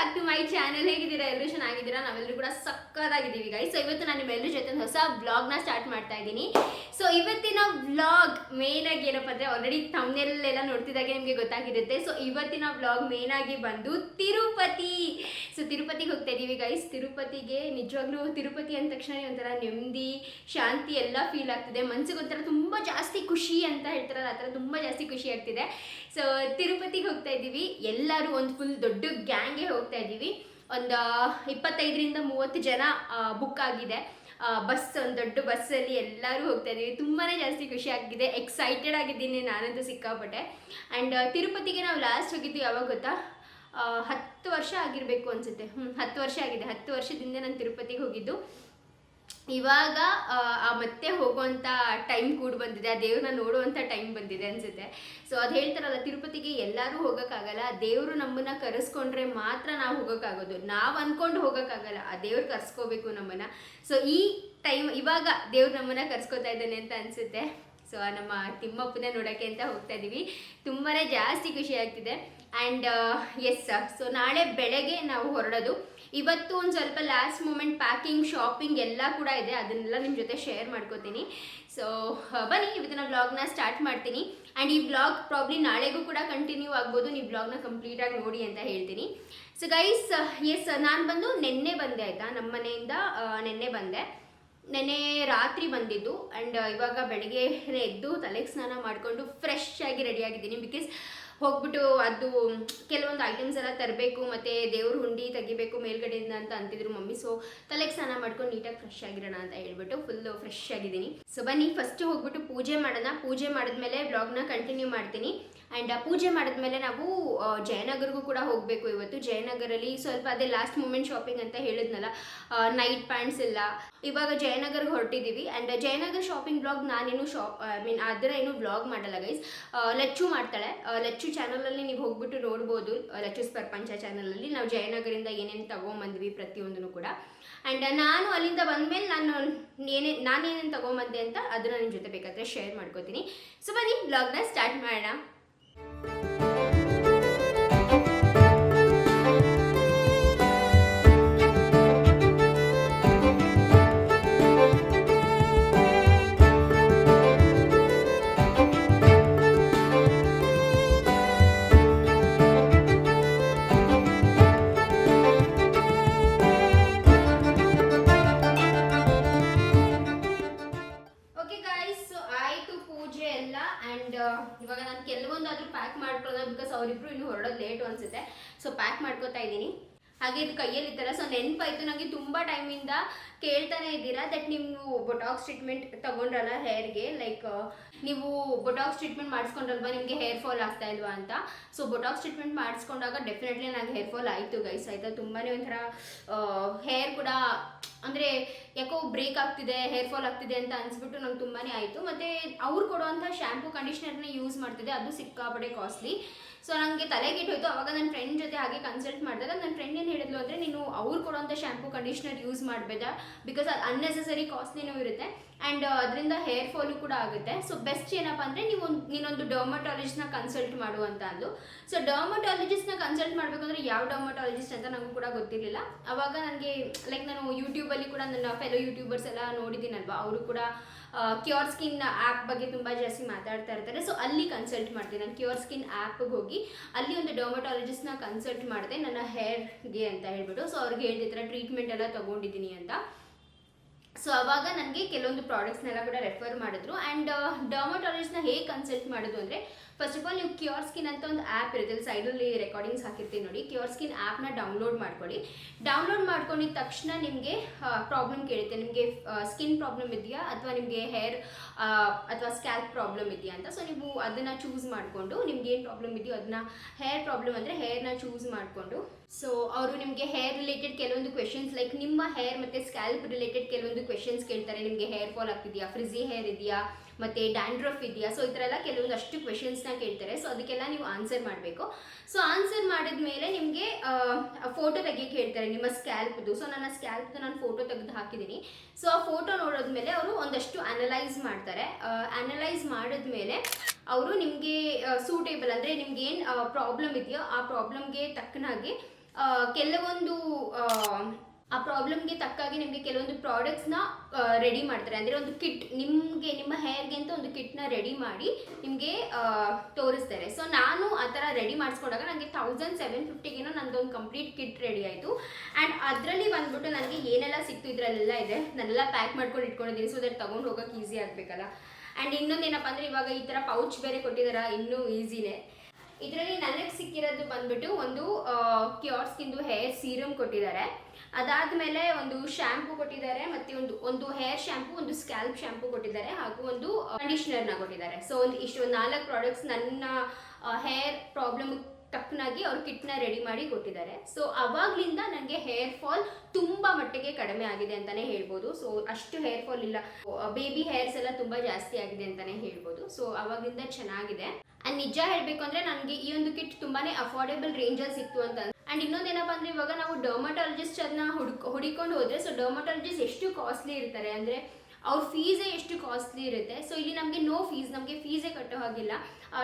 Back to my channel ಹೇಗಿದ್ದೀರಾ? ಎಲ್ಲರೂ ಚೆನ್ನಾಗಿದ್ದೀರಾ? ನಾವೆಲ್ಲರೂ ಕೂಡ ಸಕ್ಕದಾಗಿದ್ದೀವಿ ಗೈ ಸೊ ಇವತ್ತು ನಾನು ನಿಮ್ಮೆಲ್ಲರ ಜೊತೆ ಹೊಸ ಬ್ಲಾಗ್ನ ಸ್ಟಾರ್ಟ್ ಮಾಡ್ತಾ ಇದ್ದೀನಿ. ಸೊ ಇವತ್ತಿನ ವ್ಲಾಗ್ ಮೇನ್ ಆಗಿ ಏನಪ್ಪ ಅಂದರೆ ಆಲ್ರೆಡಿ ತಮ್ಮನೆಲ್ಲೆಲ್ಲ ನೋಡ್ತಿದ್ದಾಗೆ ನಿಮಗೆ ಗೊತ್ತಾಗಿರುತ್ತೆ. ಸೊ ಇವತ್ತಿನ ಬ್ಲಾಗ್ ಮೇನ್ ಆಗಿ ಬಂದು ತಿರುಪತಿ. ಸೊ ತಿರುಪತಿಗೆ ಹೋಗ್ತಾ ಇದ್ದೀವಿ ಗೈಸ್ ತಿರುಪತಿಗೆ ನಿಜವಾಗ್ಲೂ ತಿರುಪತಿ ಅಂದ ತಕ್ಷಣ ಒಂಥರ ನೆಮ್ಮದಿ, ಶಾಂತಿ ಎಲ್ಲ ಫೀಲ್ ಆಗ್ತಿದೆ. ಮನ್ಸಿಗೆ ಒಂಥರ ತುಂಬ ಜಾಸ್ತಿ ಖುಷಿ ಅಂತ ಹೇಳ್ತಾರಲ್ಲ, ಆ ಥರ ತುಂಬ ಜಾಸ್ತಿ ಖುಷಿ ಆಗ್ತಿದೆ. ಸೊ ತಿರುಪತಿಗೆ ಹೋಗ್ತಾ ಇದ್ದೀವಿ ಎಲ್ಲರೂ ಒಂದು ಫುಲ್ ದೊಡ್ಡ ಗ್ಯಾಂಗೆ ಹೋಗ್ತಾ ಇದ್ದೀವಿ. ಒಂದು, ಇಪ್ಪತ್ತೈದರಿಂದ ಮೂವತ್ತು ಜನ ಬುಕ್ ಆಗಿದೆ. ಬಸ್ ಒಂದು ದೊಡ್ಡ ಬಸ್ಸಲ್ಲಿ ಎಲ್ಲರೂ ಹೋಗ್ತಾ ಇದ್ದೀವಿ. ತುಂಬಾ ಜಾಸ್ತಿ ಖುಷಿ ಆಗಿದೆ. ಎಕ್ಸೈಟೆಡ್ ಆಗಿದ್ದೀನಿ ನಾನಂತೂ ಸಿಕ್ಕಾಪಟ್ಟೆ. ಆ್ಯಂಡ್ ತಿರುಪತಿಗೆ ನಾವು ಲಾಸ್ಟ್ ಹೋಗಿದ್ದು ಯಾವಾಗ ಗೊತ್ತಾ? ಹತ್ತು ವರ್ಷ ಆಗಿರಬೇಕು ಅನಿಸುತ್ತೆ. ಹ್ಞೂ ಹತ್ತು ವರ್ಷ ಆಗಿದೆ. ಹತ್ತು ವರ್ಷದಿಂದ ನಾನು ತಿರುಪತಿಗೆ ಹೋಗಿದ್ದು. ಇವಾಗ ಆ, ಆ ಮತ್ತೆ ಹೋಗುವಂಥ ಟೈಮ್ ಕೂಡ ಬಂದಿದೆ. ಆ ದೇವ್ರನ್ನ ನೋಡುವಂಥ ಟೈಮ್ ಬಂದಿದೆ ಅನ್ಸುತ್ತೆ. ಸೊ ಅದು ಹೇಳ್ತಾರಲ್ಲ ತಿರುಪತಿಗೆ ಎಲ್ಲರೂ ಹೋಗೋಕ್ಕಾಗಲ್ಲ. ದೇವರು ನಮ್ಮನ್ನ ಕರೆಸ್ಕೊಂಡ್ರೆ ಮಾತ್ರ ನಾವು ಹೋಗೋಕ್ಕಾಗೋದು. ನಾವು ಅನ್ಕೊಂಡು ಹೋಗೋಕ್ಕಾಗಲ್ಲ. ಆ ದೇವ್ರು ಕರ್ಸ್ಕೋಬೇಕು ನಮ್ಮನ್ನ. ಸೊ ಈ ಟೈಮ್ ಇವಾಗ ದೇವ್ರು ನಮ್ಮನ್ನ ಕರ್ಸ್ಕೊತಾ ಇದ್ದಾನೆ ಅಂತ ಅನ್ಸುತ್ತೆ. ಸೊ ನಮ್ಮ ತಿಮ್ಮಪ್ಪನ ನೋಡೋಕ್ಕೆ ಅಂತ ಹೋಗ್ತಾ ಇದ್ದೀವಿ ತುಂಬಾ ಜಾಸ್ತಿ ಖುಷಿ ಆಗ್ತಿದೆ. ಆ್ಯಂಡ್ ಎಸ್ ಸೊ ನಾಳೆ ಬೆಳಗ್ಗೆ ನಾವು ಹೊರಡೋದು. ಇವತ್ತು ಒಂದು ಸ್ವಲ್ಪ ಲಾಸ್ಟ್ ಮೂಮೆಂಟ್ ಪ್ಯಾಕಿಂಗ್ ಶಾಪಿಂಗ್ ಎಲ್ಲ ಕೂಡ ಇದೆ. ಅದನ್ನೆಲ್ಲ ನಿಮ್ಮ ಜೊತೆ ಶೇರ್ ಮಾಡ್ಕೋತೀನಿ. ಸೊ ಬನ್ನಿ, ಇವತ್ತಿನ ವ್ಲಾಗ್ನ ಸ್ಟಾರ್ಟ್ ಮಾಡ್ತೀನಿ. ಆ್ಯಂಡ್ ಈ ವ್ಲಾಗ್ ಪ್ರಾಬ್ಲಿ ನಾಳೆಗೂ ಕೂಡ ಕಂಟಿನ್ಯೂ ಆಗ್ಬೋದು. ನೀವು ವ್ಲಾಗ್ನ ಕಂಪ್ಲೀಟಾಗಿ ನೋಡಿ ಅಂತ ಹೇಳ್ತೀನಿ. ಸೊ ಗೈಸ್ ಎಸ್ ನಾನು ಬಂದು ನಿನ್ನೆ ಬಂದೆ, ಆಯಿತಾ? ನಮ್ಮ ಮನೆಯಿಂದ ನಿನ್ನೆ ಬಂದೆ. ನೆನ್ನೆ ರಾತ್ರಿ ಬಂದಿದ್ದು. ಆ್ಯಂಡ್ ಇವಾಗ ಬೆಳಗ್ಗೆ ಎದ್ದು ತಲೆಗೆ ಸ್ನಾನ ಮಾಡಿಕೊಂಡು ಫ್ರೆಶ್ ಆಗಿ ರೆಡಿ ಆಗಿದ್ದೀನಿ. ಬಿಕಾಸ್ ಹೋಗ್ಬಿಟ್ಟು ಅದು ಕೆಲವೊಂದು ಐಟಮ್ಸ್ ಎಲ್ಲ ತರಬೇಕು, ಮತ್ತು ದೇವ್ರ ಹುಂಡಿ ತೆಗಿಬೇಕು ಮೇಲ್ಗಡೆಯಿಂದ ಅಂತ ಅಂತಿದ್ರು ಮಮ್ಮಿ. ಸೊ ತಲೆಗೆ ಸ್ನಾನ ಮಾಡ್ಕೊಂಡು ನೀಟಾಗಿ ಫ್ರೆಶ್ ಆಗಿರೋಣ ಅಂತ ಹೇಳ್ಬಿಟ್ಟು ಫುಲ್ ಫ್ರೆಶ್ ಆಗಿದ್ದೀನಿ. ಸೊ ಬನ್ನಿ ಫಸ್ಟ್ ಹೋಗ್ಬಿಟ್ಟು ಪೂಜೆ ಮಾಡೋಣ. ಪೂಜೆ ಮಾಡಿದ್ಮೇಲೆ ಬ್ಲಾಗ್ನ ಕಂಟಿನ್ಯೂ ಮಾಡ್ತೀನಿ. ಆ್ಯಂಡ್ ಪೂಜೆ ಮಾಡಿದ್ಮೇಲೆ ನಾವು ಜಯನಗರ್ಗೂ ಕೂಡ ಹೋಗಬೇಕು ಇವತ್ತು. ಜಯನಗರಲ್ಲಿ ಸ್ವಲ್ಪ ಅದೇ ಲಾಸ್ಟ್ ಮೂಮೆಂಟ್ ಶಾಪಿಂಗ್ ಅಂತ ಹೇಳಿದ್ನಲ್ಲ ನೈಟ್ ಪ್ಯಾಂಟ್ಸ್ ಎಲ್ಲ. ಇವಾಗ ಜಯನಗರ್ಗೆ ಹೊರಟಿದ್ದೀವಿ ಆ್ಯಂಡ್ ಜಯನಗರ್ ಶಾಪಿಂಗ್ ಬ್ಲಾಗ್ ನಾನೇನು ಶಾಪ್ ಐ ಮೀನ್ ಅದರ ಏನು ಬ್ಲಾಗ್ ಮಾಡಲ್ಲ ಗೈಸ್ ಲಚ್ಚು ಮಾಡ್ತಾಳೆ. ಲಚ್ಚು ಚಾನಲಲ್ಲಿ ನೀವು ಹೋಗ್ಬಿಟ್ಟು ನೋಡ್ಬೋದು. ಲಚ್ಚು ಪ್ರಪಂಚ ಚಾನಲಲ್ಲಿ ನಾವು ಜಯನಗರಿಂದ ಏನೇನು ತಗೊಂಬಂದ್ವಿ ಪ್ರತಿಯೊಂದನ್ನು ಕೂಡ. ಆ್ಯಂಡ್ ನಾನು ಅಲ್ಲಿಂದ ಬಂದಮೇಲೆ ನಾನು ಏನೇ, ನಾನೇನೇನು ತಗೊಂಬಂದೆ ಅಂತ ಅದನ್ನು ನಿಮ್ಮ ಜೊತೆ ಬೇಕಾದರೆ ಶೇರ್ ಮಾಡ್ಕೋತೀನಿ. ಸೊ ಬನ್ನಿ ಬ್ಲಾಗ್ನ ಸ್ಟಾರ್ಟ್ ಮಾಡೋಣ. ಓಕೆ ಮಾಡ್ಕೋತಾ ಇದ್ದೀನಿ. ಹಾಗೆ ಇದು ಕೈಯಲ್ಲಿ ಇತ್ತಲ್ಲ ಸೊ ನೆನಪಾಯ್ತು. ನನಗೆ ತುಂಬ ಟೈಮಿಂದ ಕೇಳ್ತಾನೆ ಇದ್ದೀರಾ? ದಟ್ ನೀವು ಬೊಟಾಕ್ಸ್ ಟ್ರೀಟ್ಮೆಂಟ್ ತಗೊಂಡ್ರಲ್ಲ ಹೇರ್ಗೆ ಲೈಕ್ ನೀವು ಬೊಟಾಕ್ಸ್ ಟ್ರೀಟ್ಮೆಂಟ್ ಮಾಡಿಸ್ಕೊಂಡ್ರಲ್ವಾ? ನಿಮಗೆ ಹೇರ್ ಫಾಲ್ ಆಗ್ತಾ ಇಲ್ವಾ ಅಂತ. ಸೊ ಬೊಟಾಕ್ಸ್ ಟ್ರೀಟ್ಮೆಂಟ್ ಮಾಡಿಸ್ಕೊಂಡಾಗ ಡೆಫಿನೆಟ್ಲಿ ನನಗೆ ಹೇರ್ ಫಾಲ್ ಆಯಿತು ಗೈಸ್ ಆಯಿತಾ? ತುಂಬಾ ಒಂಥರ ಹೇರ್ ಕೂಡ, ಅಂದರೆ ಯಾಕೋ ಬ್ರೇಕ್ ಆಗ್ತಿದೆ ಹೇರ್ ಫಾಲ್ ಆಗ್ತಿದೆ ಅಂತ ಅನ್ಸ್ಬಿಟ್ಟು ನಂಗೆ ತುಂಬಾ ಆಯಿತು. ಮತ್ತು ಅವ್ರು ಕೊಡುವಂಥ ಶ್ಯಾಂಪು ಕಂಡೀಷ್ನರ್ನ ಯೂಸ್ ಮಾಡ್ತಿದ್ದೆ. ಅದು ಸಿಕ್ಕಾಪಡೆ ಕಾಸ್ಟ್ಲಿ ಸೊ ನನಗೆ ತಲೆಗಿಟ್ಟು ಹೋಯ್ತು ಅವಾಗ ನನ್ನ ಫ್ರೆಂಡ್ ಜೊತೆ ಹಾಗೆ ಕನ್ಸಲ್ಟ್ ಮಾಡಿದಾಗ ನನ್ನ ಫ್ರೆಂಡ್ ಏನು ಹೇಳಿದ್ಲು ಅಂದರೆ, ನೀನು ಅವ್ರು ಕೊಡೋಂಥ ಶ್ಯಾಂಪು ಕಂಡೀಷ್ನರ್ ಯೂಸ್ ಮಾಡಬೇಡ. ಬಿಕಾಸ್ ಅದು ಅನ್ನೆಸೆಸರಿ ಕಾಸ್ಟ್ಲಿನೂ ಇರುತ್ತೆ. ಆ್ಯಂಡ್ ಅದರಿಂದ ಹೇರ್ ಫಾಲು ಕೂಡ ಆಗುತ್ತೆ. ಸೊ ಬೆಸ್ಟ್ ಏನಪ್ಪ ಅಂದರೆ, ನೀವು ನೀನೊಂದು ಡರ್ಮಟಾಲಜಿಸ್ಟ್ನ ಕನ್ಸಲ್ಟ್ ಮಾಡು ಅಂದು ಸೊ ಡರ್ಮಟಾಲಜಿಸ್ಟ್ನ ಕನ್ಸಲ್ಟ್ ಮಾಡಬೇಕಂದ್ರೆ ಯಾವ ಡರ್ಮಟಾಲಜಿಸ್ಟ್ ಅಂತ ನನಗೂ ಕೂಡ ಗೊತ್ತಿರಲಿಲ್ಲ. ಅವಾಗ ನನಗೆ ಲೈಕ್ ನಾನು ಯೂಟ್ಯೂಬಲ್ಲಿ ಕೂಡ ನನ್ನ ಫೆಲೋ ಯೂಟ್ಯೂಬರ್ಸ್ ಎಲ್ಲ ನೋಡಿದ್ದೀನಲ್ವಾ? ಅವರು ಕೂಡ ಕ್ಯೂರ್ ಸ್ಕಿನ್ ಆ್ಯಪ್ ಬಗ್ಗೆ ತುಂಬ ಜಾಸ್ತಿ ಮಾತಾಡ್ತಾ ಇರ್ತಾರೆ. ಸೊ ಅಲ್ಲಿ ಕನ್ಸಲ್ಟ್ ಮಾಡ್ತೀನಿ. ನಾನು ಕ್ಯೂರ್ ಸ್ಕಿನ್ ಆ್ಯಪ್ಗೆ ಹೋಗಿ ಅಲ್ಲಿ ಒಂದು ಡರ್ಮಟಾಲಜಿಸ್ಟ್ನ ಕನ್ಸಲ್ಟ್ ಮಾಡಿದೆ ನನ್ನ ಹೇರ್ಗೆ ಅಂತ ಹೇಳ್ಬಿಟ್ಟು. ಸೊ ಅವ್ರಿಗೆ ಹೇಳಿದ ಟ್ರೀಟ್ಮೆಂಟ್ ಎಲ್ಲ ತೊಗೊಂಡಿದ್ದೀನಿ ಅಂತ. ಸೊ ಅವಾಗ ನನಗೆ ಕೆಲವೊಂದು ಪ್ರಾಡಕ್ಟ್ಸ್ನೆಲ್ಲ ಕೂಡ ರೆಫರ್ ಮಾಡಿದ್ರು. ಆ್ಯಂಡ್ ಡರ್ಮಟಾಲಜಿಸ್ಟ್ನ ಹೇಗೆ ಕನ್ಸಲ್ಟ್ ಮಾಡೋದು ಅಂದರೆ ಫಸ್ಟ್ ಆಫ್ ಆಲ್ ನೀವು ಕ್ಯೂರ್ ಸ್ಕಿನ್ ಅಂತ ಒಂದು ಆ್ಯಪ್ ಇರುತ್ತೆ. ಅಲ್ಲಿ ಸೈಡಲ್ಲಿ ರೆಕಾರ್ಡಿಂಗ್ಸ್ ಹಾಕಿರ್ತೀನಿ ನೋಡಿ. ಕ್ಯೂರ್ ಸ್ಕಿನ್ ಆ್ಯಪ್ನ ಡೌನ್ಲೋಡ್ ಮಾಡ್ಕೊಳ್ಳಿ. ಡೌನ್ಲೋಡ್ ಮಾಡ್ಕೊಂಡಿದ ತಕ್ಷಣ ನಿಮಗೆ ಪ್ರಾಬ್ಲಮ್ ಕೇಳುತ್ತೆ. ನಿಮಗೆ ಸ್ಕಿನ್ ಪ್ರಾಬ್ಲಮ್ ಇದೆಯಾ? ಅಥವಾ ನಿಮಗೆ ಹೇರ್ ಅಥವಾ ಸ್ಕ್ಯಾಲ್ಪ್ ಪ್ರಾಬ್ಲಮ್ ಇದೆಯಾ ಅಂತ. ಸೊ ನೀವು ಅದನ್ನು ಚೂಸ್ ಮಾಡಿಕೊಂಡು ನಿಮ್ಗೆ ಏನು ಪ್ರಾಬ್ಲಮ್ ಇದೆಯೋ ಅದನ್ನ ಹೇರ್ ಪ್ರಾಬ್ಲಮ್ ಅಂದರೆ ಹೇರ್ನ ಚೂಸ್ ಮಾಡಿಕೊಂಡು ಸೊ ಅವರು ನಿಮಗೆ ಹೇರ್ ರಿಲೇಟೆಡ್ ಕೆಲವೊಂದು ಕ್ವೆಶನ್ಸ್ ಲೈಕ್ ನಿಮ್ಮ ಹೇರ್ ಮತ್ತು ಸ್ಕ್ಯಾಲ್ಪ್ ರಿಲೇಟೆಡ್ ಕೆಲವೊಂದು ಕ್ವೆಶನ್ಸ್ ಕೇಳ್ತಾರೆ. ನಿಮಗೆ ಹೇರ್ ಫಾಲ್ ಆಗ್ತಿದೆಯಾ? ಫ್ರಿಜಿ ಹೇರ್ ಇದೆಯಾ? ಮತ್ತು ಡ್ಯಾಂಡ್ರಫ್ ಇದೆಯಾ? ಸೊ ಈ ಥರ ಎಲ್ಲ ಕೆಲವೊಂದು ಅಷ್ಟು ಕ್ವೆಶನ್ಸ್ನ ಕೇಳ್ತಾರೆ. ಸೊ ಅದಕ್ಕೆಲ್ಲ ನೀವು ಆನ್ಸರ್ ಮಾಡಬೇಕು. ಸೊ ಆನ್ಸರ್ ಮಾಡಿದ ಮೇಲೆ ನಿಮಗೆ ಫೋಟೋ ತೆಗಿಯೋಕೆ ಹೇಳ್ತಾರೆ ನಿಮ್ಮ ಸ್ಕ್ಯಾಲ್ಪ್ದು ಸೊ ನನ್ನ ಸ್ಕ್ಯಾಲ್ಪ್ದು ನಾನು ಫೋಟೋ ತೆಗೆದು ಹಾಕಿದ್ದೀನಿ. ಸೊ ಆ ಫೋಟೋ ನೋಡಿದ್ಮೇಲೆ ಅವರು ಒಂದಷ್ಟು ಅನಲೈಸ್ ಮಾಡ್ತಾರೆ. ಅನಲೈಸ್ ಮಾಡಿದ್ಮೇಲೆ ಅವರು ನಿಮಗೆ ಸೂಟೇಬಲ್ ಅಂದರೆ ನಿಮ್ಗೆ ಏನು ಪ್ರಾಬ್ಲಮ್ ಇದೆಯೋ, ಆ ಪ್ರಾಬ್ಲಮ್ಗೆ ತಕ್ಕನಾಗಿ ಕೆಲವೊಂದು ಆ, ಪ್ರಾಬ್ಲಮ್ಗೆ ತಕ್ಕಾಗಿ ನಿಮಗೆ ಕೆಲವೊಂದು ಪ್ರಾಡಕ್ಟ್ಸ್ನ ರೆಡಿ ಮಾಡ್ತಾರೆ. ಅಂದರೆ ಒಂದು ಕಿಟ್ ನಿಮಗೆ ನಿಮ್ಮ ಹೇರ್ಗೆ ಅಂತ ಒಂದು ಕಿಟ್ನ ರೆಡಿ ಮಾಡಿ ನಿಮಗೆ ತೋರಿಸ್ತಾರೆ. ಸೊ ನಾನು ಆ ಥರ ರೆಡಿ ಮಾಡಿಸ್ಕೊಂಡಾಗ ನನಗೆ ತೌಸಂಡ್ ಸೆವೆನ್ ಫಿಫ್ಟಿಗೇನೋ ನಂದೊಂದು ಕಂಪ್ಲೀಟ್ ಕಿಟ್ ರೆಡಿ ಆಯಿತು. ಆ್ಯಂಡ್ ಅದರಲ್ಲಿ ಬಂದ್ಬಿಟ್ಟು ನನಗೆ ಏನೆಲ್ಲ ಸಿಕ್ತು ಇದರಲ್ಲೆಲ್ಲ ಇದೆ. ನಾನೆಲ್ಲ ಪ್ಯಾಕ್ ಮಾಡ್ಕೊಂಡು ಇಟ್ಕೊಂಡಿದ್ದೀನಿ. ಸೊ ದಟ್ ತೊಗೊಂಡು ಹೋಗೋಕೆ ಈಸಿ ಆಗಬೇಕಲ್ಲ. ಆ್ಯಂಡ್ ಇನ್ನೊಂದೇನಪ್ಪ ಅಂದರೆ ಇವಾಗ ಈ ಥರ ಪೌಚ್ ಬೇರೆ ಕೊಟ್ಟಿದಾರ? ಇನ್ನೂ ಈಸಿನೇ ಇದರಲ್ಲಿ ನನಗೆ ಸಿಕ್ಕಿರೋದು ಬಂದ್ಬಿಟ್ಟು ಒಂದು ಕ್ಯೂರ್ ಸ್ಕಿನ್ದು ಹೇರ್ ಸೀರಮ್ ಕೊಟ್ಟಿದ್ದಾರೆ. ಅದಾದಮೇಲೆ ಒಂದು ಶ್ಯಾಂಪು ಕೊಟ್ಟಿದ್ದಾರೆ ಮತ್ತೆ ಒಂದು ಒಂದು ಹೇರ್ ಶ್ಯಾಂಪು ಒಂದು ಸ್ಕ್ಯಾಲ್ಪ್ ಶ್ಯಾಂಪು ಕೊಟ್ಟಿದ್ದಾರೆ ಹಾಗೂ ಒಂದು ಕಂಡೀಷ್ನರ್ನ ಕೊಟ್ಟಿದ್ದಾರೆ. ಸೊ ಒಂದು ಇಷ್ಟು ನಾಲ್ಕು ಪ್ರಾಡಕ್ಟ್ಸ್ ನನ್ನ ಹೇರ್ ಪ್ರಾಬ್ಲಮ್ ತಕ್ಕನಾಗಿ ಅವ್ರು ಕಿಟ್ನ ರೆಡಿ ಮಾಡಿ ಕೊಟ್ಟಿದ್ದಾರೆ. ಸೊ ಅವಾಗ್ಲಿಂದ ನನಗೆ ಹೇರ್ ಫಾಲ್ ತುಂಬ ಮಟ್ಟಿಗೆ ಕಡಿಮೆ ಆಗಿದೆ ಅಂತಲೇ ಹೇಳ್ಬೋದು. ಸೊ ಅಷ್ಟು ಹೇರ್ ಫಾಲ್ ಇಲ್ಲ. ಬೇಬಿ ಹೇರ್ಸ್ ಎಲ್ಲ ತುಂಬ ಜಾಸ್ತಿ ಆಗಿದೆ ಅಂತಲೇ ಹೇಳ್ಬೋದು. ಸೊ ಅವಾಗಿಂದ ಚೆನ್ನಾಗಿದೆ. ಆ್ಯಂಡ್ ನಿಜ ಹೇಳಬೇಕು ಅಂದರೆ ನನಗೆ ಈ ಒಂದು ಕಿಟ್ ತುಂಬಾ ಅಫೋರ್ಡೆಬಲ್ ರೇಂಜಲ್ಲಿ ಸಿಕ್ತು ಅಂತ ಆ್ಯಂಡ್ ಇನ್ನೊಂದೇನಪ್ಪ ಅಂದರೆ ಇವಾಗ ನಾವು ಡರ್ಮಟಾಲಜಿಸ್ಟ್ ಅದನ್ನ ಹುಡುಕ್ ಹುಡಿಕೊಂಡು ಹೋದರೆ ಸೊ ಡರ್ಮಟಾಲಜಿಸ್ಟ್ ಎಷ್ಟು ಕಾಸ್ಟ್ಲಿ ಇರ್ತಾರೆ ಅಂದರೆ ಅವ್ರ ಫೀಸೇ ಎಷ್ಟು ಕಾಸ್ಟ್ಲಿ ಇರುತ್ತೆ? ಸೊ ಇಲ್ಲಿ ನಮಗೆ ನೋ ಫೀಸ್ ನಮಗೆ ಫೀಸೇ ಕಟ್ಟೋ ಹಾಗಿಲ್ಲ.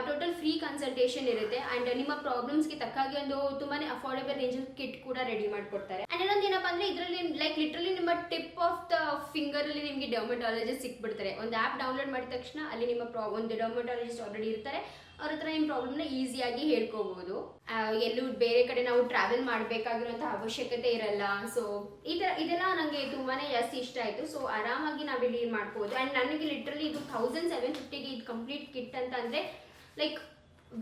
ಟೋಟಲ್ ಫ್ರೀ ಕನ್ಸಲ್ಟೇಷನ್ ಇರುತ್ತೆ. ಆ್ಯಂಡ್ ನಿಮ್ಮ ಪ್ರಾಬ್ಲಮ್ಸ್ಗೆ ತಕ್ಕಾಗಿ ಒಂದು ತುಂಬಾ ಅಫೋರ್ಡೆಬಲ್ ರೇಂಜ್ ಕಿಟ್ ಕೂಡ ರೆಡಿ ಮಾಡಿಕೊಡ್ತಾರೆ. ಆ್ಯಂಡ್ ಇನ್ನೊಂದು ಏನಪ್ಪ ಅಂದರೆ ಇದರಲ್ಲಿ ಲೈಕ್ ಲಿಟ್ರಲಿ ನಿಮ್ಮ ಟಿಪ್ ಆಫ್ ದ ಫಿಂಗರಲ್ಲಿ ನಿಮಗೆ ಡರ್ಮಟಾಲಜಿಸ್ಟ್ ಸಿಕ್ಬಿಡ್ತಾರೆ. ಒಂದು ಆ್ಯಪ್ ಡೌನ್ಲೋಡ್ ಮಾಡಿದ ತಕ್ಷಣ ಅಲ್ಲಿ ನಿಮ್ಮ ಪ್ರಾ ಒಂದು ಡರ್ಮಟಾಲಜಿಸ್ಟ್ ಆಲ್ರೆಡಿ ಇರ್ತಾರೆ. ಅವ್ರ ಹತ್ರ ನಿಮ್ಮ ಪ್ರಾಬ್ಲಮ್ನ ಈಸಿಯಾಗಿ ಹೇಳ್ಕೋಬಹುದು ಎಲ್ಲೂ ಬೇರೆ ಕಡೆ ನಾವು ಟ್ರಾವೆಲ್ ಮಾಡಬೇಕಾಗಿರುವಂಥ ಅವಶ್ಯಕತೆ ಇರಲ್ಲ. ಸೊ ಈ ಥರ ಇದೆಲ್ಲ ನನಗೆ ತುಂಬಾ ಜಾಸ್ತಿ ಇಷ್ಟ ಆಯಿತು. ಸೊ ಆರಾಮಾಗಿ ನಾವಿಲ್ಲಿ ಮಾಡ್ಬೋದು ಆ್ಯಂಡ್ ನನಗೆ ಲಿಟ್ರಲಿ ಇದು ಥೌಸಂಡ್ ಸೆವೆನ್ ಫಿಫ್ಟಿಗೆ ಇದು ಕಂಪ್ಲೀಟ್ ಕಿಟ್ ಅಂತ ಅಂದರೆ ಲೈಕ್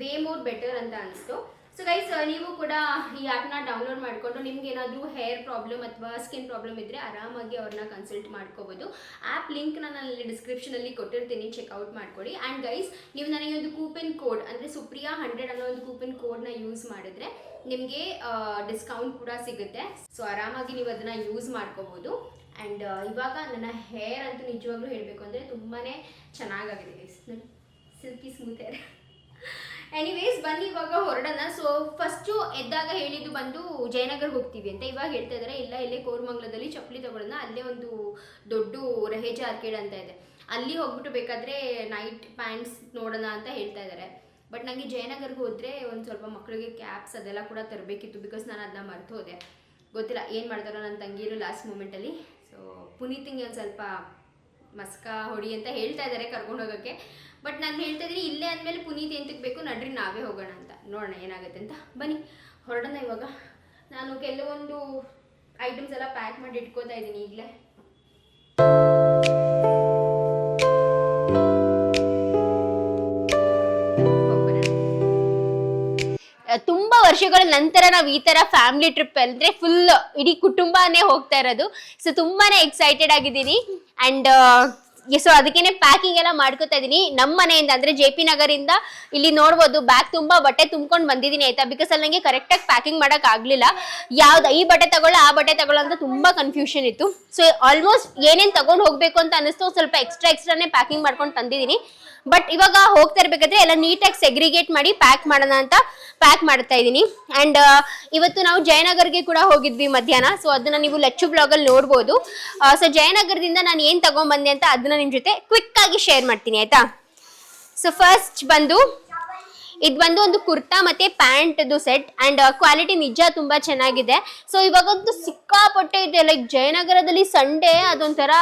ವೇ ಮೋರ್ ಬೆಟರ್ ಅಂತ ಅನಿಸ್ತು. ಸೊ ಗೈಸ್ ನೀವು ಕೂಡ ಈ ಆ್ಯಪ್ನ ಡೌನ್ಲೋಡ್ ಮಾಡಿಕೊಂಡು ನಿಮ್ಗೆ ಏನಾದರೂ ಹೇರ್ ಪ್ರಾಬ್ಲಮ್ ಅಥವಾ ಸ್ಕಿನ್ ಪ್ರಾಬ್ಲಮ್ ಇದ್ದರೆ ಆರಾಮಾಗಿ ಅವ್ರನ್ನ ಕನ್ಸಲ್ಟ್ ಮಾಡ್ಕೋಬೋದು. ಆ್ಯಪ್ ಲಿಂಕ್ ನಾನು ಅಲ್ಲಿ ಡಿಸ್ಕ್ರಿಪ್ಷನಲ್ಲಿ ಕೊಟ್ಟಿರ್ತೀನಿ ಚೆಕ್ಔಟ್ ಮಾಡ್ಕೊಳ್ಳಿ ಆ್ಯಂಡ್ ಗೈಸ್ ನೀವು ನನಗೆ ಒಂದು ಕೂಪನ್ ಕೋಡ್ ಅಂದರೆ ಸುಪ್ರಿಯಾ ಹಂಡ್ರೆಡ್ ಅನ್ನೋ ಒಂದು ಕೂಪನ್ ಕೋಡ್ನ ಯೂಸ್ ಮಾಡಿದ್ರೆ ನಿಮಗೆ ಡಿಸ್ಕೌಂಟ್ ಕೂಡ ಸಿಗುತ್ತೆ. ಸೊ ಆರಾಮಾಗಿ ನೀವು ಅದನ್ನು ಯೂಸ್ ಮಾಡ್ಕೋಬೋದು. ಆ್ಯಂಡ್ ಇವಾಗ ನನ್ನ ಹೇರ್ ಅಂತೂ ನಿಜವಾಗ್ಲೂ ಹೇಳಬೇಕು ಅಂದರೆ ತುಂಬಾ ಚೆನ್ನಾಗಾಗಿದೆ guys silky smooth hair anyways ಬನ್ನಿ ಇವಾಗ ಹೊರಡೋಣ. ಸೊ ಫಸ್ಟು ಎದ್ದಾಗ ಹೇಳಿದ್ದು ಬಂದು ಜಯನಗರ್ ಹೋಗ್ತೀವಿ ಅಂತ ಇವಾಗ ಹೇಳ್ತಾ ಇದ್ದಾರೆ ಇಲ್ಲ, ಇಲ್ಲೇ ಕೋರ್ಮಂಗ್ಲದಲ್ಲಿ ಚಪ್ಪಲಿ ತಗೊಳ್ಳೋಣ. ಅಲ್ಲೇ ಒಂದು ದೊಡ್ಡ ರಹೇಜ ಆರ್ಕೇಡ್ ಅಂತ ಇದೆ. ಅಲ್ಲಿ ಹೋಗ್ಬಿಟ್ಟು ಬೇಕಾದರೆ ನೈಟ್ ಪ್ಯಾಂಟ್ಸ್ ನೋಡೋಣ ಅಂತ ಹೇಳ್ತಾ ಇದ್ದಾರೆ ಬಟ್ ನನಗೆ ಜಯನಗರ್ಗೆ ಹೋದರೆ ಒಂದು ಸ್ವಲ್ಪ ಮಕ್ಕಳಿಗೆ ಕ್ಯಾಪ್ಸ್ ಅದೆಲ್ಲ ಕೂಡ ತರಬೇಕಿತ್ತು ಬಿಕಾಸ್ ನಾನು ಅದನ್ನ ಮರೆತು ಹೋದೆ. ಗೊತ್ತಿಲ್ಲ, ಏನು ಮಾಡ್ತಾರೋ ನನ್ನ ತಂಗಿರು ಲಾಸ್ಟ್ ಮೂಮೆಂಟಲ್ಲಿ ಸೊ ಪುನೀತಿಂಗೆ ಒಂದು ಸ್ವಲ್ಪ ಮಸ್ಕ ಹೊಡಿ ಅಂತ ಹೇಳ್ತಾ ಇದ್ದಾರೆ ಕರ್ಕೊಂಡು ಹೋಗೋಕ್ಕೆ. ಬಟ್ ನಾನು ಹೇಳ್ತಾ ಇದ್ದೀನಿ, ಇಲ್ಲೇ ಅಂದಮೇಲೆ ಪುನೀತ್ ಎಂತಕ್ಕೆ ಬೇಕು, ನಡ್ರಿ ನಾವೇ ಹೋಗೋಣ ಅಂತ. ನೋಡೋಣ ಏನಾಗುತ್ತೆ ಅಂತ. ಬನ್ನಿ, ಹೊರಡೋಣ ಇವಾಗ. ನಾನು ಕೆಲವೊಂದು ಐಟಮ್ಸ್ ಎಲ್ಲ ಪ್ಯಾಕ್ ಮಾಡಿ ಇಟ್ಕೋತಾ ಇದ್ದೀನಿ ಈಗಲೇ. ತುಂಬಾ ವರ್ಷಗಳ ನಂತರ ನಾವು ಈ ತರ ಫ್ಯಾಮಿಲಿ ಟ್ರಿಪ್ ಅಂದ್ರೆ ಫುಲ್ ಇಡೀ ಕುಟುಂಬನೇ ಹೋಗ್ತಾ ಇರೋದು. ಸೊ ತುಂಬಾನೇ ಎಕ್ಸೈಟೆಡ್ ಆಗಿದ್ದೀನಿ. ಅಂಡ್ ಸೊ ಅದಕ್ಕೇನೆ ಪ್ಯಾಕಿಂಗ್ ಎಲ್ಲ ಮಾಡ್ಕೋತಾ ಇದೀನಿ ನಮ್ಮ ಮನೆಯಿಂದ ಅಂದ್ರೆ ಜೆ ಪಿ ನಗರಿಂದ ಇಲ್ಲಿ ನೋಡ್ಬೋದು ಬ್ಯಾಗ್ ತುಂಬಾ ಬಟ್ಟೆ ತುಂಬ್ಕೊಂಡು ಬಂದಿದ್ದೀನಿ ಆಯ್ತಾ? ಬಿಕಾಸ್ ಅಲ್ಲಿ ನಂಗೆ ಕರೆಕ್ಟಾಗಿ ಪ್ಯಾಕಿಂಗ್ ಮಾಡಕ್ ಆಗ್ಲಿಲ್ಲ. ಯಾವ್ದು ಈ ಬಟ್ಟೆ ತಗೊಳ್ಳ, ಆ ಬಟ್ಟೆ ತಗೊಳ್ಳೋ ಅಂತ ತುಂಬಾ ಕನ್ಫ್ಯೂಷನ್ ಇತ್ತು. ಸೊ ಆಲ್ಮೋಸ್ಟ್ ಏನೇನ್ ತಗೊಂಡ್ ಹೋಗ್ಬೇಕು ಅಂತ ಅನಿಸ್ತು ಸ್ವಲ್ಪ ಎಕ್ಸ್ಟ್ರಾ ಎಕ್ಸ್ಟ್ರಾನೇ ಪ್ಯಾಕಿಂಗ್ ಮಾಡ್ಕೊಂಡು ತಂದಿದ್ದೀನಿ. ಬಟ್ ಇವಾಗ ಹೋಗ್ತಾ ಇರ್ಬೇಕಾದ್ರೆ ಎಲ್ಲ ನೀಟಾಗಿ ಸೆಗ್ರಿಗೇಟ್ ಮಾಡಿ ಪ್ಯಾಕ್ ಮಾಡೋಣ ಅಂತ ಪ್ಯಾಕ್ ಮಾಡ್ತಾ ಇದ್ದೀನಿ. ಅಂಡ್ ಇವತ್ತು ನಾವು ಜಯನಗರ್ಗೆ ಕೂಡ ಹೋಗಿದ್ವಿ ಮಧ್ಯಾಹ್ನ. ಸೊ ಅದನ್ನ ನೀವು ಲಚ್ಚು ಬ್ಲಾಗ್ ಅಲ್ಲಿ ನೋಡ್ಬೋದು. ಸೊ ಜಯನಗರದಿಂದ ನಾನು ಏನು ತಗೊಂಡ್ಬಂದೆ ಅಂತ ಅದನ್ನ ನಿಮ್ಮ ಜೊತೆ ಕ್ವಿಕ್ ಆಗಿ ಶೇರ್ ಮಾಡ್ತೀನಿ, ಆಯ್ತಾ? ಸೊ ಫಸ್ಟ್ ಬಂದು ಇದು ಬಂದು ಒಂದು ಕುರ್ತಾ ಮತ್ತೆ ಪ್ಯಾಂಟ್ ಸೆಟ್ ಅಂಡ್ ಕ್ವಾಲಿಟಿ ನಿಜ ತುಂಬಾ ಚೆನ್ನಾಗಿದೆ. ಸೊ ಇವಾಗಂತೂ ಸಿಕ್ಕಾಪಟ್ಟೆ ಇದೆ. ಲೈಕ್ ಜಯನಗರದಲ್ಲಿ ಸಂಡೇ ಅದೊಂಥರ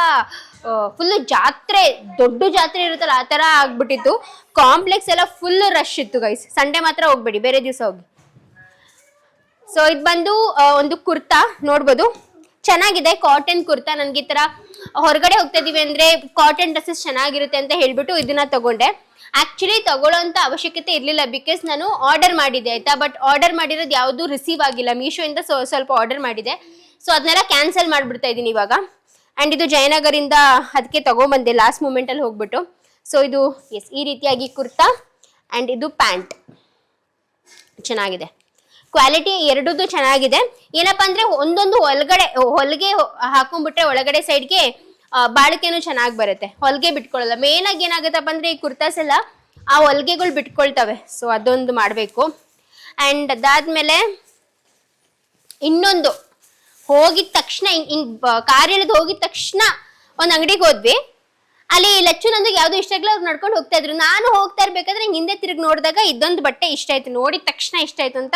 ಫುಲ್ ಜಾತ್ರೆ, ದೊಡ್ಡ ಜಾತ್ರೆ ಇರುತ್ತಲ್ಲ, ಆ ತರ ಆಗ್ಬಿಟ್ಟಿತ್ತು. ಕಾಂಪ್ಲೆಕ್ಸ್ ಎಲ್ಲ ಫುಲ್ ರಶ್ ಇತ್ತು ಗೈಸ್ ಸಂಡೇ ಮಾತ್ರ ಹೋಗ್ಬೇಡಿ, ಬೇರೆ ದಿವಸ ಹೋಗಿ. ಸೊ ಇದು ಬಂದು ಒಂದು ಕುರ್ತಾ ನೋಡ್ಬೋದು. ಚೆನ್ನಾಗಿದೆ ಕಾಟನ್ ಕುರ್ತಾ. ನನ್ಗೆ ಈ ತರ ಹೊರಗಡೆ ಹೋಗ್ತಾ ಇದೀವಿ ಅಂದ್ರೆ ಕಾಟನ್ ಡ್ರೆಸ್ಸಸ್ ಚೆನ್ನಾಗಿರುತ್ತೆ ಅಂತ ಹೇಳ್ಬಿಟ್ಟು ಇದನ್ನ ತಗೊಂಡೆ. ಆಕ್ಚುಲಿ ತಗೊಳ್ಳೋಂಥ ಅವಶ್ಯಕತೆ ಇರಲಿಲ್ಲ ಬಿಕಾಸ್ ನಾನು ಆರ್ಡರ್ ಮಾಡಿದ್ದೆ, ಆಯ್ತಾ? ಬಟ್ ಆರ್ಡರ್ ಮಾಡಿರೋದು ಯಾವುದು ರಿಸೀವ್ ಆಗಿಲ್ಲ. ಮೀಶೋಯಿಂದ ಇಂದ ಸ್ವಲ್ಪ ಆರ್ಡರ್ ಮಾಡಿದೆ. ಸೊ ಅದನ್ನೆಲ್ಲ ಕ್ಯಾನ್ಸಲ್ ಮಾಡಿಬಿಡ್ತಾ ಇದ್ದೀನಿ ಇವಾಗ. ಆ್ಯಂಡ್ ಇದು ಜಯನಗರಿಂದ ಅದಕ್ಕೆ ತೊಗೊಂಬಂದೆ ಲಾಸ್ಟ್ ಮೂಮೆಂಟಲ್ಲಿ ಹೋಗ್ಬಿಟ್ಟು. ಸೊ ಇದು ಎಸ್ ಈ ರೀತಿಯಾಗಿ ಕುರ್ತಾ ಆ್ಯಂಡ್ ಇದು ಪ್ಯಾಂಟ್. ಚೆನ್ನಾಗಿದೆ. ಕ್ವಾಲಿಟಿ ಎರಡದ್ದು ಚೆನ್ನಾಗಿದೆ. ಏನಪ್ಪ ಅಂದರೆ ಒಂದೊಂದು ಒಳಗಡೆ, ಹೊಲಿಗೆ ಹಾಕೊಂಡ್ಬಿಟ್ರೆ ಒಳಗಡೆ ಸೈಡ್ಗೆ ಬಾಳಿಕೆನೂ ಚೆನ್ನಾಗಿ ಬರುತ್ತೆ. ಹೊಲಿಗೆ ಬಿಟ್ಕೊಳ್ಳಲ್ಲ ಮೇನ್ ಆಗಿ ಏನಾಗುತ್ತಪ್ಪ ಅಂದ್ರೆ ಈ ಕುರ್ತಾಸ್ ಎಲ್ಲ ಆ ಹೊಲಿಗೆಗಳು ಬಿಟ್ಕೊಳ್ತವೆ. ಸೊ ಅದೊಂದು ಮಾಡಬೇಕು. ಅಂಡ್ ಅದಾದ್ಮೇಲೆ ಇನ್ನೊಂದು. ಹೋಗಿದ ತಕ್ಷಣ ಹಿಂಗ್ ಕಾರ್ ಇಳಿದು ಹೋಗಿದ ತಕ್ಷಣ ಒಂದು ಅಂಗಡಿಗೆ ಹೋದ್ವಿ. ಅಲ್ಲಿ ಲಚ್ಚು ನಂದು ಯಾವ್ದು ಇಷ್ಟ ಆಗಿಲ್ಲ ಅವ್ರು ನಡ್ಕೊಂಡು ಹೋಗ್ತಾ ಇದ್ರು. ನಾನು ಹೋಗ್ತಾ ಇರ್ಬೇಕಾದ್ರೆ ಹಿಂದೆ ತಿರುಗಿ ನೋಡಿದಾಗ ಇದೊಂದು ಬಟ್ಟೆ ಇಷ್ಟ ಆಯ್ತು. ನೋಡಿದ ತಕ್ಷಣ ಇಷ್ಟ ಆಯ್ತು ಅಂತ.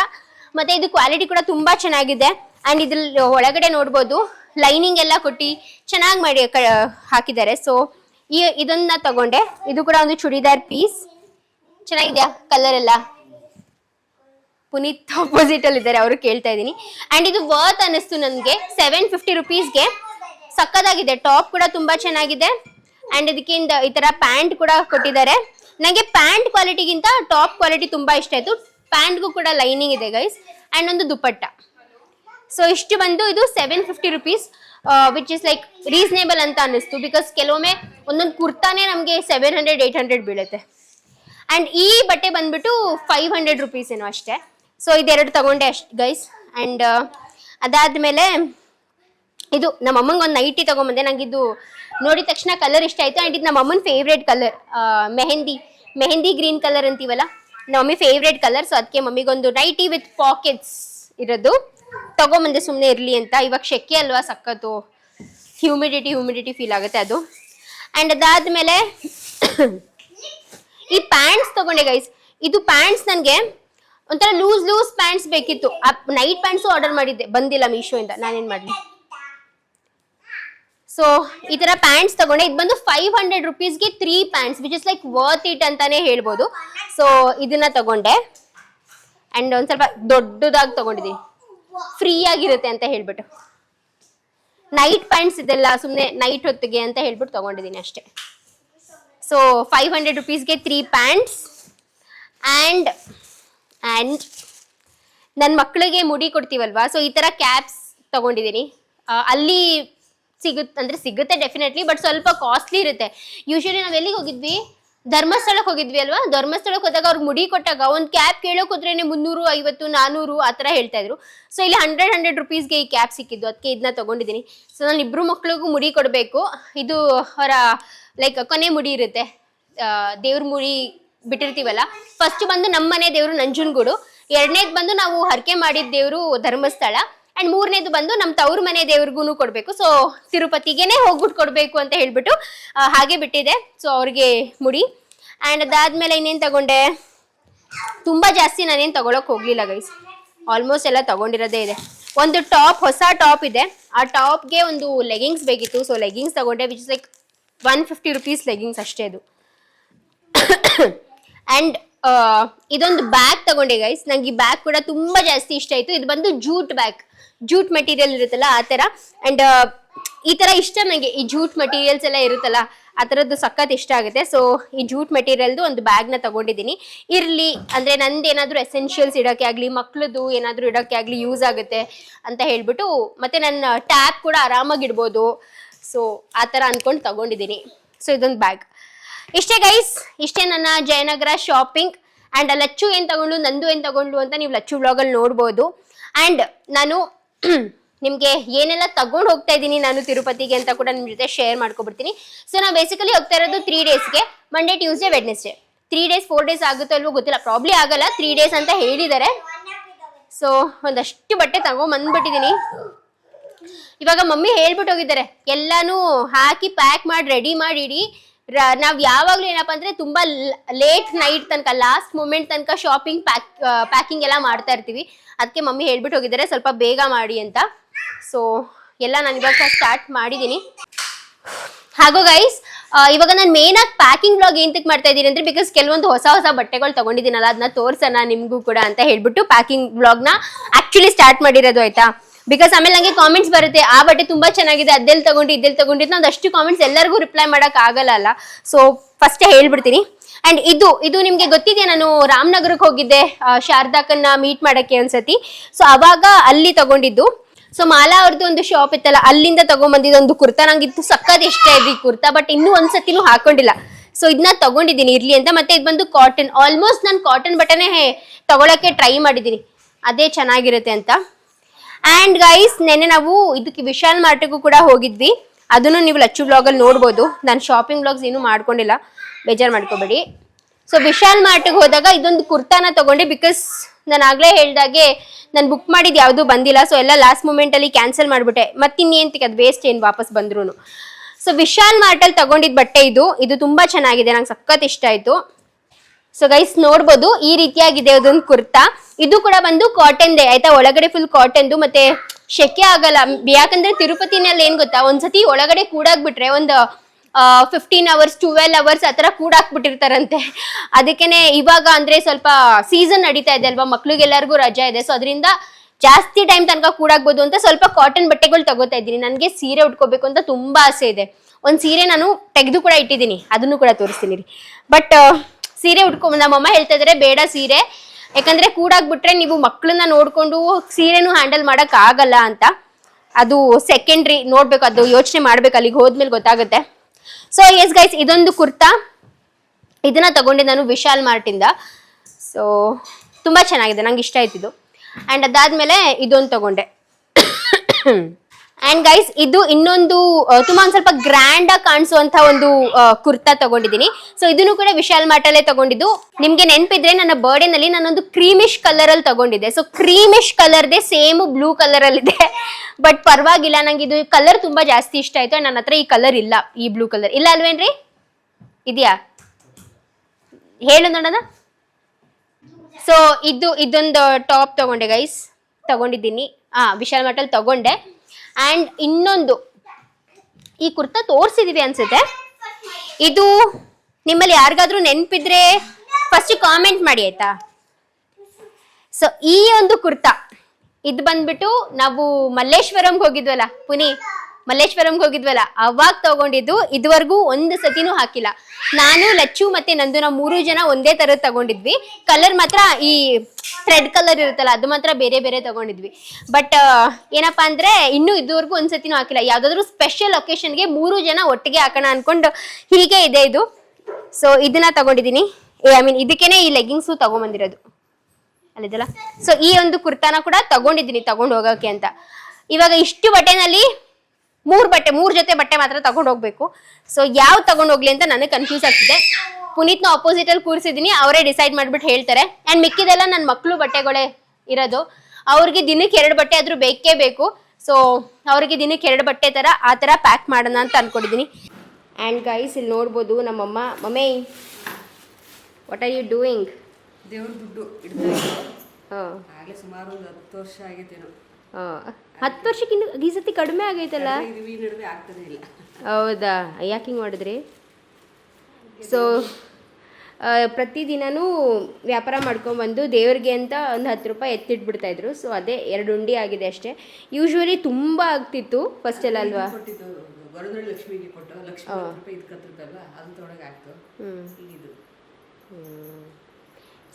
ಮತ್ತೆ ಇದು ಕ್ವಾಲಿಟಿ ಕೂಡ ತುಂಬಾ ಚೆನ್ನಾಗಿದೆ. ಅಂಡ್ ಇದ್ರಲ್ಲಿ ಒಳಗಡೆ ನೋಡ್ಬೋದು. ಲೈನಿಂಗ್ ಎಲ್ಲ ಕೊಟ್ಟು ಚೆನ್ನಾಗಿ ಮಾಡಿ ಹಾಕಿದ್ದಾರೆ. ಸೊ ಈ ಇದನ್ನ ತಗೊಂಡೆ. ಇದು ಕೂಡ ಒಂದು ಚೂಡಿದಾರ್ ಪೀಸ್. ಚೆನ್ನಾಗಿದೆಯಾ ಕಲರ್ ಎಲ್ಲ? ಪುನೀತ್ ಅಪೋಸಿಟ್ ಅಲ್ಲಿ ಇದ್ದಾರೆ, ಅವರು ಕೇಳ್ತಾ ಇದ್ದೀನಿ. ಅಂಡ್ ಇದು ವರ್ತ್ ಅನ್ನಿಸ್ತು ನನಗೆ. ಸೆವೆನ್ ಫಿಫ್ಟಿ ರುಪೀಸ್ಗೆ ಸಕ್ಕದಾಗಿದೆ. ಟಾಪ್ ಕೂಡ ತುಂಬಾ ಚೆನ್ನಾಗಿದೆ. ಅಂಡ್ ಇದಕ್ಕಿಂತ ಈ ತರ ಪ್ಯಾಂಟ್ ಕೂಡ ಕೊಟ್ಟಿದ್ದಾರೆ. ನನಗೆ ಪ್ಯಾಂಟ್ ಕ್ವಾಲಿಟಿಗಿಂತ ಟಾಪ್ ಕ್ವಾಲಿಟಿ ತುಂಬಾ ಇಷ್ಟ ಆಯ್ತು. ಪ್ಯಾಂಟ್ಗೂ ಕೂಡ ಲೈನಿಂಗ್ ಇದೆ ಗೈಸ್ ಅಂಡ್ ಒಂದು ದುಪ್ಪಟ್ಟ ಸೊ ಇಷ್ಟು ಬಂದು ಇದು seven fifty rupees which is like reasonable ಅಂತ ಅನ್ನಿಸ್ತು. ಬಿಕಾಸ್ ಕೆಲವೊಮ್ಮೆ ಒಂದೊಂದು ಕುರ್ತಾನೆ ನಮಗೆ ಸೆವೆನ್ ಹಂಡ್ರೆಡ್ ಏಯ್ಟ್ ಹಂಡ್ರೆಡ್ ಬೀಳುತ್ತೆ. ಆ್ಯಂಡ್ ಈ ಬಟ್ಟೆ ಬಂದುಬಿಟ್ಟು ಫೈವ್ ಹಂಡ್ರೆಡ್ ರುಪೀಸ್ ಏನೋ ಅಷ್ಟೇ. ಸೊ ಇದೆರಡು ತಗೊಂಡೆ ಅಷ್ಟು ಗೈಸ್ ಆ್ಯಂಡ್ ಅದಾದಮೇಲೆ ಇದು ನಮ್ಮ ಅಮ್ಮಂಗೆ ಒಂದು ನೈಟಿ ತೊಗೊಂಬಂದೆ. ನಂಗೆ ಇದು ನೋಡಿದ ತಕ್ಷಣ ಕಲರ್ ಇಷ್ಟ ಆಯಿತು. ಆ್ಯಂಡ್ ಇದು ನಮ್ಮ ಅಮ್ಮನ favourite colour mehndi mehndi green colour ಅಂತೀವಲ್ಲ ನಮ್ಮ ಮಮ್ಮಿ ಫೇವ್ರೇಟ್ ಕಲರ್ ಸೊ ಅದಕ್ಕೆ ಮಮ್ಮಿಗೊಂದು ನೈಟಿ ವಿತ್ ಪಾಕೆಟ್ಸ್ ಇರೋದು. ತಗೊಂಬಂದೆ ಸುಮ್ಮನೆ ಇರಲಿ ಅಂತ. ಇವಾಗ ಶೆಕೆ ಅಲ್ವಾ ಸಕ್ಕತ್ತು ಹ್ಯೂಮಿಡಿಟಿ ಹ್ಯೂಮಿಡಿಟಿ ಫೀಲ್ ಆಗುತ್ತೆ ಅದು. ಆ್ಯಂಡ್ ಅದಾದಮೇಲೆ ಈ ಪ್ಯಾಂಟ್ಸ್ ತಗೊಂಡೆ ಗೈಸ್ ಇದು ಪ್ಯಾಂಟ್ಸ್ ನನಗೆ ಒಂಥರ ಲೂಸ್ ಲೂಸ್ ಪ್ಯಾಂಟ್ಸ್ ಬೇಕಿತ್ತು. ನೈಟ್ ಪ್ಯಾಂಟ್ಸು ಆರ್ಡರ್ ಮಾಡಿದ್ದೆ. ಬಂದಿಲ್ಲ ಮೀಶೋಯಿಂದ ನಾನೇನು ಮಾಡಲಿ? ಸೊ ಈ ಥರ ಪ್ಯಾಂಟ್ಸ್ ತಗೊಂಡೆ. ಇದು ಬಂದು five hundred ರುಪೀಸ್ಗೆ three pants which is like worth it ಅಂತಾನೆ ಹೇಳ್ಬೋದು. ಸೊ ಇದನ್ನ ತಗೊಂಡೆ. ಆ್ಯಂಡ್ ಒಂದು ಸ್ವಲ್ಪ ದೊಡ್ಡದಾಗಿ ತಗೊಂಡಿದ್ದೀನಿ. ಫ್ರೀ ಆಗಿರುತ್ತೆ ಅಂತ ಹೇಳ್ಬಿಟ್ಟು. ನೈಟ್ ಪ್ಯಾಂಟ್ಸ್ ಇದೆಲ್ಲ ಸುಮ್ಮನೆ ನೈಟ್ ಹೊತ್ತಿಗೆ ಅಂತ ಹೇಳ್ಬಿಟ್ಟು ತಗೊಂಡಿದ್ದೀನಿ ಅಷ್ಟೇ. ಸೊ ಫೈವ್ ಹಂಡ್ರೆಡ್ ರುಪೀಸ್ಗೆ ತ್ರೀ ಪ್ಯಾಂಟ್ಸ್ ಆ್ಯಂಡ್ ಆ್ಯಂಡ್ ನನ್ನ ಮಕ್ಕಳಿಗೆ ಮುಡಿ ಕೊಡ್ತೀವಲ್ವಾ? ಸೊ ಈ ಥರ ಕ್ಯಾಬ್ಸ್ ತಗೊಂಡಿದ್ದೀನಿ. ಅಲ್ಲಿ ಸಿಗುತ್ತೆ ಅಂದರೆ ಸಿಗುತ್ತೆ ಡೆಫಿನೆಟ್ಲಿ ಬಟ್ ಸ್ವಲ್ಪ ಕಾಸ್ಟ್ಲಿ ಇರುತ್ತೆ. ಯೂಶ್ವಲಿ ನಾವು ಎಲ್ಲಿಗೆ ಹೋಗಿದ್ವಿ? ಧರ್ಮಸ್ಥಳಕ್ಕೆ ಹೋಗಿದ್ವಿ ಅಲ್ವಾ? ಧರ್ಮಸ್ಥಳಕ್ಕೆ ಹೋದಾಗ ಅವ್ರಿಗೆ ಮುಡಿ ಕೊಟ್ಟಾಗ ಒಂದು ಕ್ಯಾಪ್ ಕೇಳೋಕೆ ಹೋದ್ರೇನೆ ಮುನ್ನೂರು, ಐವತ್ತು, ನಾನೂರು ಆ ಥರ ಹೇಳ್ತಾ ಇದ್ರು. ಸೊ ಇಲ್ಲಿ ಹಂಡ್ರೆಡ್ ಹಂಡ್ರೆಡ್ ರುಪೀಸ್ಗೆ ಈ ಕ್ಯಾಪ್ ಸಿಕ್ಕಿದ್ದು. ಅದಕ್ಕೆ ಇದನ್ನ ತಗೊಂಡಿದ್ದೀನಿ. ಸೊ ನಾನು ಇಬ್ಬರು ಮಕ್ಳಿಗೂ ಮುಡಿ ಕೊಡಬೇಕು. ಇದು ಅವರ ಲೈಕ್ ಕೊನೆ ಮುಡಿ ಇರುತ್ತೆ. ದೇವ್ರ ಮುಡಿ ಬಿಟ್ಟಿರ್ತೀವಲ್ಲ? ಫಸ್ಟ್ ಬಂದು ನಮ್ಮ ಮನೆ ದೇವರು ನಂಜನಗೂಡು. ಎರಡನೇದು ಬಂದು ನಾವು ಹರಕೆ ಮಾಡಿದ ದೇವರು ಧರ್ಮಸ್ಥಳ. ಅಂಡ್ ಮೂರನೇದು ಬಂದು ನಮ್ಮ ತವ್ರ ಮನೆ ದೇವ್ರಿಗೂ ಕೊಡಬೇಕು. ಸೊ ತಿರುಪತಿಗೆನೆ ಹೋಗ್ಬಿಟ್ಟು ಕೊಡಬೇಕು ಅಂತ ಹೇಳ್ಬಿಟ್ಟು ಹಾಗೆ ಬಿಟ್ಟಿದೆ. ಸೊ ಅವ್ರಿಗೆ ಮುಡಿ. ಅಂಡ್ ಅದಾದ್ಮೇಲೆ ಇನ್ನೇನು ತಗೊಂಡೆ? ತುಂಬಾ ಜಾಸ್ತಿ ನಾನೇನು ತಗೊಳಕ್ ಹೋಗ್ಲಿಲ್ಲ ಗೈಸ್ ಆಲ್ಮೋಸ್ಟ್ ಎಲ್ಲ ತಗೊಂಡಿರೋದೇ ಇದೆ. ಒಂದು ಟಾಪ್, ಹೊಸ ಟಾಪ್ ಇದೆ. ಆ ಟಾಪ್ಗೆ ಒಂದು ಲೆಗಿಂಗ್ಸ್ ಬೇಕಿತ್ತು. ಸೊ ಲೆಗಿಂಗ್ಸ್ ತಗೊಂಡೆ which is like one fifty rupees leggings ಅಷ್ಟೇ ಅದು. ಅಂಡ್ ಇದೊಂದು ಬ್ಯಾಗ್ ತಗೊಂಡೆ ಗೈಸ್ ನಂಗೆ ಈ ಬ್ಯಾಗ್ ಕೂಡ ತುಂಬಾ ಜಾಸ್ತಿ ಇಷ್ಟ ಆಯ್ತು. ಇದು ಬಂದು ಜೂಟ್ ಬ್ಯಾಗ್ ಜೂಟ್ ಮೆಟೀರಿಯಲ್ ಇರುತ್ತಲ್ಲ, ಆ ತರ ಅಂಡ್ ಈ ತರ ಇಷ್ಟ ನನಗೆ ಈ ಜೂಟ್ ಮೆಟೀರಿಯಲ್ಸ್ ಎಲ್ಲ ಇರುತ್ತಲ್ಲ, ಆ ಥರದ್ದು ಸಖತ್ ಇಷ್ಟ ಆಗುತ್ತೆ. ಸೊ ಈ ಜೂಟ್ ಮೆಟೀರಿಯಲ್ದು ಒಂದು ಬ್ಯಾಗ್ನ ತಗೊಂಡಿದ್ದೀನಿ. ಇರಲಿ, ಅಂದರೆ ನಂದು ಏನಾದರೂ ಎಸೆನ್ಷಿಯಲ್ಸ್ ಇಡೋಕ್ಕೆ ಆಗಲಿ, ಮಕ್ಳದ್ದು ಏನಾದರೂ ಇಡೋಕ್ಕೆ ಆಗಲಿ ಯೂಸ್ ಆಗುತ್ತೆ ಅಂತ ಹೇಳ್ಬಿಟ್ಟು, ಮತ್ತೆ ನನ್ನ ಟ್ಯಾಪ್ ಕೂಡ ಆರಾಮಾಗಿ ಇಡ್ಬೋದು ಸೊ ಆ ಥರ ಅಂದ್ಕೊಂಡು ತಗೊಂಡಿದ್ದೀನಿ. ಸೊ ಇದೊಂದು ಬ್ಯಾಗ್ ಇಷ್ಟೇ ಗೈಸ್ ಇಷ್ಟೇ ನನ್ನ ಜಯನಗರ ಶಾಪಿಂಗ್ ಆ್ಯಂಡ್ ಲಚ್ಚು ಏನು ತಗೊಂಡು ನಂದು ಏನು ತಗೊಂಡು ಅಂತ ನೀವು ಲಚ್ಚು ವ್ಲಾಗಲ್ಲಿ ನೋಡ್ಬೋದು. ಆ್ಯಂಡ್ ನಾನು ನಿಮಗೆ ಏನೆಲ್ಲ ತಗೊಂಡು ಹೋಗ್ತಾ ಇದ್ದೀನಿ ನಾನು ತಿರುಪತಿಗೆ ಅಂತ ಕೂಡ ನಿಮ್ಮ ಜೊತೆ ಶೇರ್ ಮಾಡ್ಕೊಬಿಡ್ತೀನಿ. ಸೊ ನಾವು ಬೇಸಿಕಲಿ ಹೋಗ್ತಾ ಇರೋದು ತ್ರೀ ಡೇಸ್ಗೆ Monday Tuesday Wednesday three days four days ಆಗುತ್ತೋ ಅಲ್ವೋ ಗೊತ್ತಿಲ್ಲ ಪ್ರಾಬ್ಲಿ ಆಗಲ್ಲ ತ್ರೀ ಡೇಸ್ ಅಂತ ಹೇಳಿದ್ದಾರೆ. ಸೊ ಒಂದಷ್ಟು ಬಟ್ಟೆ ತಗೊಂಬಂದ್ಬಿಟ್ಟಿದ್ದೀನಿ ಇವಾಗ ಮಮ್ಮಿ ಹೇಳ್ಬಿಟ್ಟು ಹೋಗಿದ್ದಾರೆ, ಎಲ್ಲಾನು ಹಾಕಿ ಪ್ಯಾಕ್ ಮಾಡಿ ರೆಡಿ ಮಾಡಿ ಇಡಿ. ನಾವ್ ಯಾವಾಗ್ಲೂ ಏನಪ್ಪಾ ಅಂದ್ರೆ ತುಂಬಾ ಲೇಟ್ ನೈಟ್ ತನಕ ಲಾಸ್ಟ್ ಮೂಮೆಂಟ್ ತನಕ ಶಾಪಿಂಗ್ ಪ್ಯಾಕ್ ಪ್ಯಾಕಿಂಗ್ ಎಲ್ಲ ಮಾಡ್ತಾ ಇರ್ತೀವಿ. ಅದಕ್ಕೆ ಮಮ್ಮಿ ಹೇಳ್ಬಿಟ್ಟು ಹೋಗಿದ್ದಾರೆ, ಸ್ವಲ್ಪ ಬೇಗ ಮಾಡಿ ಅಂತ. ಸೊ ಎಲ್ಲ ನಾನು ಇವಾಗ ಸ್ಟಾರ್ಟ್ ಮಾಡಿದ್ದೀನಿ ಹಾಗೂ ಗೈಸ್ ಇವಾಗ ನಾನು ಮೇನ್ ಆಗಿ ಪ್ಯಾಕಿಂಗ್ ಬ್ಲಾಗ್ ಏಂತಕ್ಕೆ ಮಾಡ್ತಾ ಇದ್ದೀನಿ ಅಂದ್ರೆ ಬಿಕಾಸ್ ಕೆಲವೊಂದು ಹೊಸ ಹೊಸ ಬಟ್ಟೆಗಳು ತಗೊಂಡಿದ್ದೀನಲ್ಲ ಅದನ್ನ ತೋರ್ಸೋಣ ನಿಮಗೂ ಕೂಡ ಅಂತ ಹೇಳ್ಬಿಟ್ಟು ಪ್ಯಾಕಿಂಗ್ ಬ್ಲಾಗ್ನ ಆಕ್ಚುಲಿ ಸ್ಟಾರ್ಟ್ ಮಾಡಿರೋದು, ಆಯ್ತಾ? ಬಿಕಾಸ್ ಆಮೇಲೆ ನನಗೆ ಕಾಮೆಂಟ್ಸ್ ಬರುತ್ತೆ, ಆ ಬಟ್ಟೆ ತುಂಬಾ ಚೆನ್ನಾಗಿದೆ ಅದೆಲ್ಲಿ ತಗೊಂಡು ಇದೆಲ್ಲಿ ತಗೊಂಡಿದ್ದು ನಾನು ಅಷ್ಟು ಕಾಮೆಂಟ್ಸ್ ಎಲ್ಲರಿಗೂ ರಿಪ್ಲೈ ಮಾಡಕ್ ಆಗಲ್ಲ ಸೊ ಫಸ್ಟ್ ಹೇಳ್ಬಿಡ್ತೀನಿ. ಅಂಡ್ ಇದು ಇದು ನಿಮ್ಗೆ ಗೊತ್ತಿದೆ ನಾನು ರಾಮನಗರಕ್ಕೆ ಹೋಗಿದ್ದೆ ಶಾರದಾಕನ್ನ ಮೀಟ್ ಮಾಡಕ್ಕೆ ಅನ್ಸತಿ ಸೊ ಅವಾಗ ಅಲ್ಲಿ ತಗೊಂಡಿದ್ದು. ಸೊ ಮಾಲಾ ಅವ್ರದ್ದು ಒಂದು ಶಾಪ್ ಇತ್ತಲ್ಲ, ಅಲ್ಲಿಂದ ತಗೊಂಬಂದಿದ್ದ ಒಂದು ಕುರ್ತಾ. ನಂಗೆ ಸಕ್ಕತ್ ಇಷ್ಟ ಇದೆ ಈ ಕುರ್ತಾ ಬಟ್ ಇನ್ನೂ ಒಂದ್ಸತಿನೂ ಹಾಕೊಂಡಿಲ್ಲ. ಸೊ ಇದನ್ನ ತಗೊಂಡಿದ್ದೀನಿ, ಇರ್ಲಿ ಅಂತ. ಮತ್ತೆ ಇದು ಬಂದು ಕಾಟನ್ ಆಲ್ಮೋಸ್ಟ್ ನಾನು ಕಾಟನ್ ಬಟ್ಟೆನೇ ತಗೊಳಕ್ಕೆ ಟ್ರೈ ಮಾಡಿದ್ದೀನಿ. ಅದೇ ಚೆನ್ನಾಗಿರುತ್ತೆ ಅಂತ. ಆ್ಯಂಡ್ ಗೈಸ್ ನೆನ್ನೆ ನಾವು ಇದಕ್ಕೆ ವಿಶಾಲ್ ಮಾರ್ಟಿಗೂ ಕೂಡ ಹೋಗಿದ್ವಿ. ಅದನ್ನು ನೀವು ಲಚ್ಚು ಬ್ಲಾಗಲ್ಲಿ ನೋಡ್ಬೋದು. ನಾನು ಶಾಪಿಂಗ್ ಬ್ಲಾಗ್ಸ್ ಏನೂ ಮಾಡ್ಕೊಂಡಿಲ್ಲ. ಬೇಜಾರು ಮಾಡ್ಕೋಬೇಡಿ. ಸೊ ವಿಶಾಲ್ ಮಾರ್ಟಿಗೆ ಹೋದಾಗ ಇದೊಂದು ಕುರ್ತಾನ ತಗೊಂಡೆ ಬಿಕಾಸ್ ನಾನು ಆಗಲೇ ಹೇಳ್ದಾಗೆ ನಾನು ಬುಕ್ ಮಾಡಿದ್ದು ಯಾವುದೂ ಬಂದಿಲ್ಲ. ಸೊ ಎಲ್ಲ ಲಾಸ್ಟ್ ಮೂಮೆಂಟಲ್ಲಿ ಕ್ಯಾನ್ಸಲ್ ಮಾಡಿಬಿಟ್ಟೆ. ಮತ್ತಿನ್ನೇಂತಕ್ಕೆ ಅದು ವೇಸ್ಟ್ ಏನು ವಾಪಸ್ ಬಂದ್ರು ಸೊ ವಿಶಾಲ್ ಮಾರ್ಟಲ್ಲಿ ತಗೊಂಡಿದ್ದ ಬಟ್ಟೆ ಇದು. ಇದು ತುಂಬ ಚೆನ್ನಾಗಿದೆ. ನಂಗೆ ಸಖತ್ ಇಷ್ಟ ಆಯಿತು. ಸೊ ಗೈಸ್ ನೋಡ್ಬೋದು ಈ ರೀತಿಯಾಗಿದೆ ಅದೊಂದು ಕುರ್ತಾ. ಇದು ಕೂಡ ಬಂದು ಕಾಟನ್ ದೇ ಆಯ್ತಾ? ಒಳಗಡೆ ಫುಲ್ ಕಾಟನ್ದು ಮತ್ತೆ ಶೆಕೆ ಆಗಲ್ಲ. ಯಾಕಂದ್ರೆ ತಿರುಪತಿನಲ್ಲಿ ಏನ್ ಗೊತ್ತಾ? ಒಂದ್ಸತಿ ಒಳಗಡೆ ಕೂಡಾಕ್ಬಿಟ್ರೆ ಒಂದು ಫಿಫ್ಟೀನ್ ಅವರ್ಸ್ ಟ್ವೆಲ್ ಅವರ್ಸ್ ಆ ಥರ ಕೂಡಾಕ್ಬಿಟ್ಟಿರ್ತಾರಂತೆ ಅದಕ್ಕೇನೆ ಇವಾಗ ಅಂದ್ರೆ ಸ್ವಲ್ಪ ಸೀಸನ್ ನಡೀತಾ ಇದೆ ಅಲ್ವಾ? ಮಕ್ಳಿಗೆಲ್ಲರಿಗೂ ರಜಾ ಇದೆ. ಸೊ ಅದರಿಂದ ಜಾಸ್ತಿ ಟೈಮ್ ತನಕ ಕೂಡಾಕ್ಬೋದು ಅಂತ ಸ್ವಲ್ಪ ಕಾಟನ್ ಬಟ್ಟೆಗಳು ತಗೋತಾ ಇದ್ದೀನಿ. ನನಗೆ ಸೀರೆ ಉಟ್ಕೋಬೇಕು ಅಂತ ತುಂಬಾ ಆಸೆ ಇದೆ. ಒಂದು ಸೀರೆ ನಾನು ತೆಗೆದು ಕೂಡ ಇಟ್ಟಿದ್ದೀನಿ. ಅದನ್ನು ಕೂಡ ತೋರಿಸ್ತೀನಿ ಬಟ್ ಸೀರೆ ಉಟ್ಕೊ ನಮ್ಮಮ್ಮ ಹೇಳ್ತಾ ಇದಾರೆ, ಬೇಡ ಸೀರೆ. ಯಾಕಂದ್ರೆ ಕೂಡಾಗ್ಬಿಟ್ರೆ ನೀವು ಮಕ್ಕಳನ್ನ ನೋಡ್ಕೊಂಡು ಸೀರೆನೂ ಹ್ಯಾಂಡಲ್ ಮಾಡಕ್ ಆಗಲ್ಲ ಅಂತ. ಅದು ಸೆಕೆಂಡ್ರಿ ನೋಡ್ಬೇಕು, ಅದು ಯೋಚನೆ ಮಾಡ್ಬೇಕು, ಅಲ್ಲಿಗೆ ಹೋದ್ಮೇಲೆ ಗೊತ್ತಾಗುತ್ತೆ. ಸೊ ಎಸ್ ಗೈಸ್ ಇದೊಂದು ಕುರ್ತಾ. ಇದನ್ನ ತಗೊಂಡೆ ನಾನು ವಿಶಾಲ್ ಮಾರ್ಟಿಂದ ಸೊ ತುಂಬಾ ಚೆನ್ನಾಗಿದೆ, ನಂಗೆ ಇಷ್ಟ ಆಯ್ತಿದ್ದು ಅಂಡ್ ಅದಾದ್ಮೇಲೆ ಇದೊಂದು ತಗೊಂಡೆ. ಅಂಡ್ ಗೈಸ್ ಇದು ಇನ್ನೊಂದು ತುಂಬಾ ಒಂದ್ ಸ್ವಲ್ಪ ಗ್ರ್ಯಾಂಡ್ ಆಗಿ ಕಾಣಿಸುವಂತ ಒಂದು ಕುರ್ತಾ ತಗೊಂಡಿದ್ದೀನಿ. ಸೊ ಇದನ್ನು ಕೂಡ ವಿಶಾಲ್ ಮಾರ್ಟಲ್ಲೇ ತಗೊಂಡಿದ್ದು. ನಿಮ್ಗೆ ನೆನಪಿದ್ರೆ ನನ್ನ ಬರ್ಡೇ ನಲ್ಲಿ ನಾನೊಂದು ಕ್ರೀಮಿಶ್ ಕಲರ್ ಅಲ್ಲಿ ತಗೊಂಡಿದ್ದೆ. ಸೊ ಕ್ರೀಮಿಶ್ ಕಲರ್ದೇ ಸೇಮ್ ಬ್ಲೂ ಕಲರ್ ಅಲ್ಲಿ ಇದೆ. ಬಟ್ ಪರವಾಗಿಲ್ಲ, ನಂಗೆ ಇದು ಕಲರ್ ತುಂಬಾ ಜಾಸ್ತಿ ಇಷ್ಟ ಆಯ್ತು. ನನ್ನ ಹತ್ರ ಈ ಕಲರ್ ಇಲ್ಲ, ಈ ಬ್ಲೂ ಕಲರ್ ಇಲ್ಲ ಅಲ್ವೇನ್ರಿ? ಇದೆಯಾ? ಹೇಳು ನೋಡೋಣ. ಸೊ ಇದು, ಇದೊಂದು ಟಾಪ್ ತಗೊಂಡೆ ಗೈಸ್ ತಗೊಂಡಿದ್ದೀನಿ. ಆ, ವಿಶಾಲ್ ಮಟಲ್ ತಗೊಂಡೆ. ಆ್ಯಂಡ್ ಇನ್ನೊಂದು. ಈ ಕುರ್ತಾ ತೋರಿಸಿದೀವಿ ಅನ್ಸುತ್ತೆ. ಇದು ನಿಮ್ಮಲ್ಲಿ ಯಾರಿಗಾದ್ರೂ ನೆನಪಿದ್ರೆ ಫಸ್ಟ್ ಕಾಮೆಂಟ್ ಮಾಡಿ ಆಯ್ತಾ? ಸೊ ಈ ಒಂದು ಕುರ್ತಾ. ಇದು ಬಂದ್ಬಿಟ್ಟು ನಾವು ಮಲ್ಲೇಶ್ವರಂಗೆ ಹೋಗಿದ್ವಲ್ಲ ಪುನಿ ಮಲ್ಲೇಶ್ವರಂಗೆ ಹೋಗಿದ್ವಲ್ಲ, ಅವಾಗ ತಗೊಂಡಿದ್ದು ಇದುವರೆಗೂ ಒಂದು ಸತಿನೂ ಹಾಕಿಲ್ಲ. ನಾನು, ಲಚ್ಚು ಮತ್ತೆ ನಂದು ನಾವು ಮೂರು ಜನ ಒಂದೇ ತರದ್ ತಗೊಂಡಿದ್ವಿ. ಕಲರ್ ಮಾತ್ರ ಈ ಥ್ರೆಡ್ ಕಲರ್ ಇರುತ್ತಲ್ಲ, ಅದು ಮಾತ್ರ ಬೇರೆ ಬೇರೆ ತಗೊಂಡಿದ್ವಿ. ಬಟ್ ಏನಪ್ಪಾ ಅಂದ್ರೆ ಇನ್ನೂ ಇದುವರೆಗೂ ಒಂದ್ಸತಿನೂ ಹಾಕಿಲ್ಲ. ಯಾವ್ದಾದ್ರು ಸ್ಪೆಷಲ್ ಒಕೇಶನ್ಗೆ ಮೂರು ಜನ ಒಟ್ಟಿಗೆ ಹಾಕೋಣ ಅನ್ಕೊಂಡು ಹೀಗೆ ಇದೆ ಇದು. ಸೊ ಇದನ್ನ ತಗೊಂಡಿದ್ದೀನಿ. ಐ ಮೀನ್ ಇದಕ್ಕೇನೆ ಈ ಲೆಗ್ಗಿಂಗ್ಸು ತಗೊಂಬಂದಿರೋದು. ಅಲ್ಲಿದಲ್ಲ. ಸೊ ಈ ಒಂದು ಕುರ್ತಾನ ಕೂಡ ತಗೊಂಡಿದ್ದೀನಿ, ತಗೊಂಡು ಹೋಗೋಕೆ ಅಂತ. ಇವಾಗ ಇಷ್ಟು ಬಟ್ಟೆನಲ್ಲಿ ಮೂರ್ ಬಟ್ಟೆ ಮೂರ್ ಜೊತೆ ಬಟ್ಟೆ ಮಾತ್ರ ತಗೊಂಡ್ ಹೋಗ್ಬೇಕು. ಸೊ ಯಾವ ತಗೊಂಡ್ ಹೋಗ್ಲಿ ಅಂತ ನನಗೆ ಕನ್ಫ್ಯೂಸ್ ಆಗ್ತಿದೆ. ಪುನೀತ್ನ ಅಪೋಸಿಟ್ ಅಲ್ಲಿ ಕೂರಿಸಿದೀನಿ ಅವರೇ ಡಿಸೈಡ್ ಮಾಡ್ಬಿಟ್ಟು ಹೇಳ್ತಾರೆ. ಅಂಡ್ ಮಿಕ್ಕಿದೆಲ್ಲ ನನ್ನ ಮಕ್ಕಳು ಬಟ್ಟೆಗಳೇ ಇರೋದು. ಅವ್ರಿಗೆ ದಿನಕ್ಕೆ ಎರಡು ಬಟ್ಟೆ ಆದ್ರೂ ಬೇಕೇ ಬೇಕು. ಸೊ ಅವ್ರಿಗೆ ದಿನಕ್ಕೆ ಎರಡು ಬಟ್ಟೆ ತರ ಆ ತರ ಪ್ಯಾಕ್ ಮಾಡೋಣ ಅಂತ ಅನ್ಕೊಂಡಿದ್ದೀನಿ ಆ್ಯಂಡ್ ಗೈಸ್ ಇಲ್ಲಿ ನೋಡ್ಬೋದು ನಮ್ಮಮ್ಮ mummy what are you doing ದೇವ್ರ ದುಡ್ಡು ಇಡ್ತಾ ಹಾಂ. ಆಗಲೇ ಸುಮಾರು ಒಂದು ಹತ್ತು ವರ್ಷ ಆಗೈತೇನೋ ಹತ್ತು ವರ್ಷಕ್ಕಿಂತ ಈ ಸತಿ ಕಡಿಮೆ ಆಗೈತಲ್ಲ? ಹೌದಾ? ಯಾಕೆ ಹಿಂಗೆ ಮಾಡಿದ್ರಿ? ಸೊ ಪ್ರತಿದಿನನೂ ವ್ಯಾಪಾರ ಮಾಡ್ಕೊಂಬಂದು ದೇವ್ರಿಗೆ ಅಂತ ಒಂದು ಹತ್ತು ರೂಪಾಯಿ ಎತ್ತಿಟ್ಬಿಡ್ತಾ ಇದ್ರು. ಸೊ ಅದೇ ಎರಡು ಉಂಡಿ ಆಗಿದೆ ಅಷ್ಟೇ. ಯೂಶ್ವಲಿ ತುಂಬ ಆಗ್ತಿತ್ತು ಫಸ್ಟೆಲ್ಲ ಅಲ್ವಾ?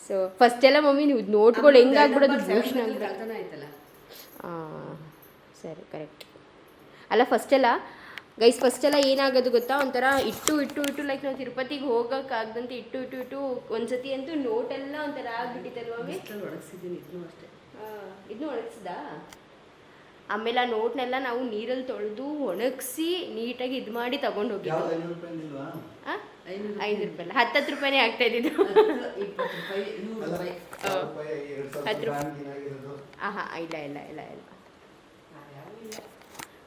ಸೊ ಫಸ್ಟ್ ಎಲ್ಲ ಮಮ್ಮಿ ನೀವು ನೋಟ್ಗಳು ಹೆಂಗಾಗ್ಬಿಡೋದು ಭೂಷಣ ಹಾಂ ಸರಿ ಕರೆಕ್ಟ್ ಅಲ್ಲ ಫಸ್ಟ್ ಎಲ್ಲ ಗೈಸ್ ಫಸ್ಟ್ ಎಲ್ಲ ಏನಾಗೋದು ಗೊತ್ತಾ? ಒಂಥರ ಇಟ್ಟು ಇಟ್ಟು ಇಟ್ಟು ಲೈಕ್ ನಾವು ತಿರುಪತಿಗೆ ಹೋಗೋಕ್ಕಾಗ್ದಂತೆ ಇಟ್ಟು ಇಟ್ಟು ಇಟ್ಟು ಒಂದ್ಸತಿ ಅಂತೂ ನೋಟೆಲ್ಲ ಒಂಥರ ಆಗ್ಬಿಟ್ಟಿತ್ತಲ್ವ ಒಣಗಿಸಿದ್ದೀನಿ ಇದನ್ನು ಅಷ್ಟೇ. ಇದನ್ನು ಒಣಗಿಸಿದ? ಆಮೇಲೆ ಆ ನೋಟ್ನೆಲ್ಲ ನಾವು ನೀರಲ್ಲಿ ತೊಳೆದು ಒಣಗಿಸಿ ನೀಟಾಗಿ ಇದು ಮಾಡಿ ತಗೊಂಡು ಹೋಗಿ ಐನೂರು ರೂಪಾಯಿ ಇಲ್ವಾ? ಹತ್ತು ಐನೂರು ಐದು ರೂಪಾಯಿ ಅಲ್ಲ ಹತ್ತತ್ತು ರೂಪಾಯಿನೇ ಆಗ್ತಾ ಇದ್ದಿದ್ದು. ಹತ್ತು, ರೂಪಾಯಿ ಹತ್ತು ಏನಾಗಿರೋದು? ಆಹಾ ಇಲ್ಲ ಇಲ್ಲ ಇಲ್ಲ ಇಲ್ಲ.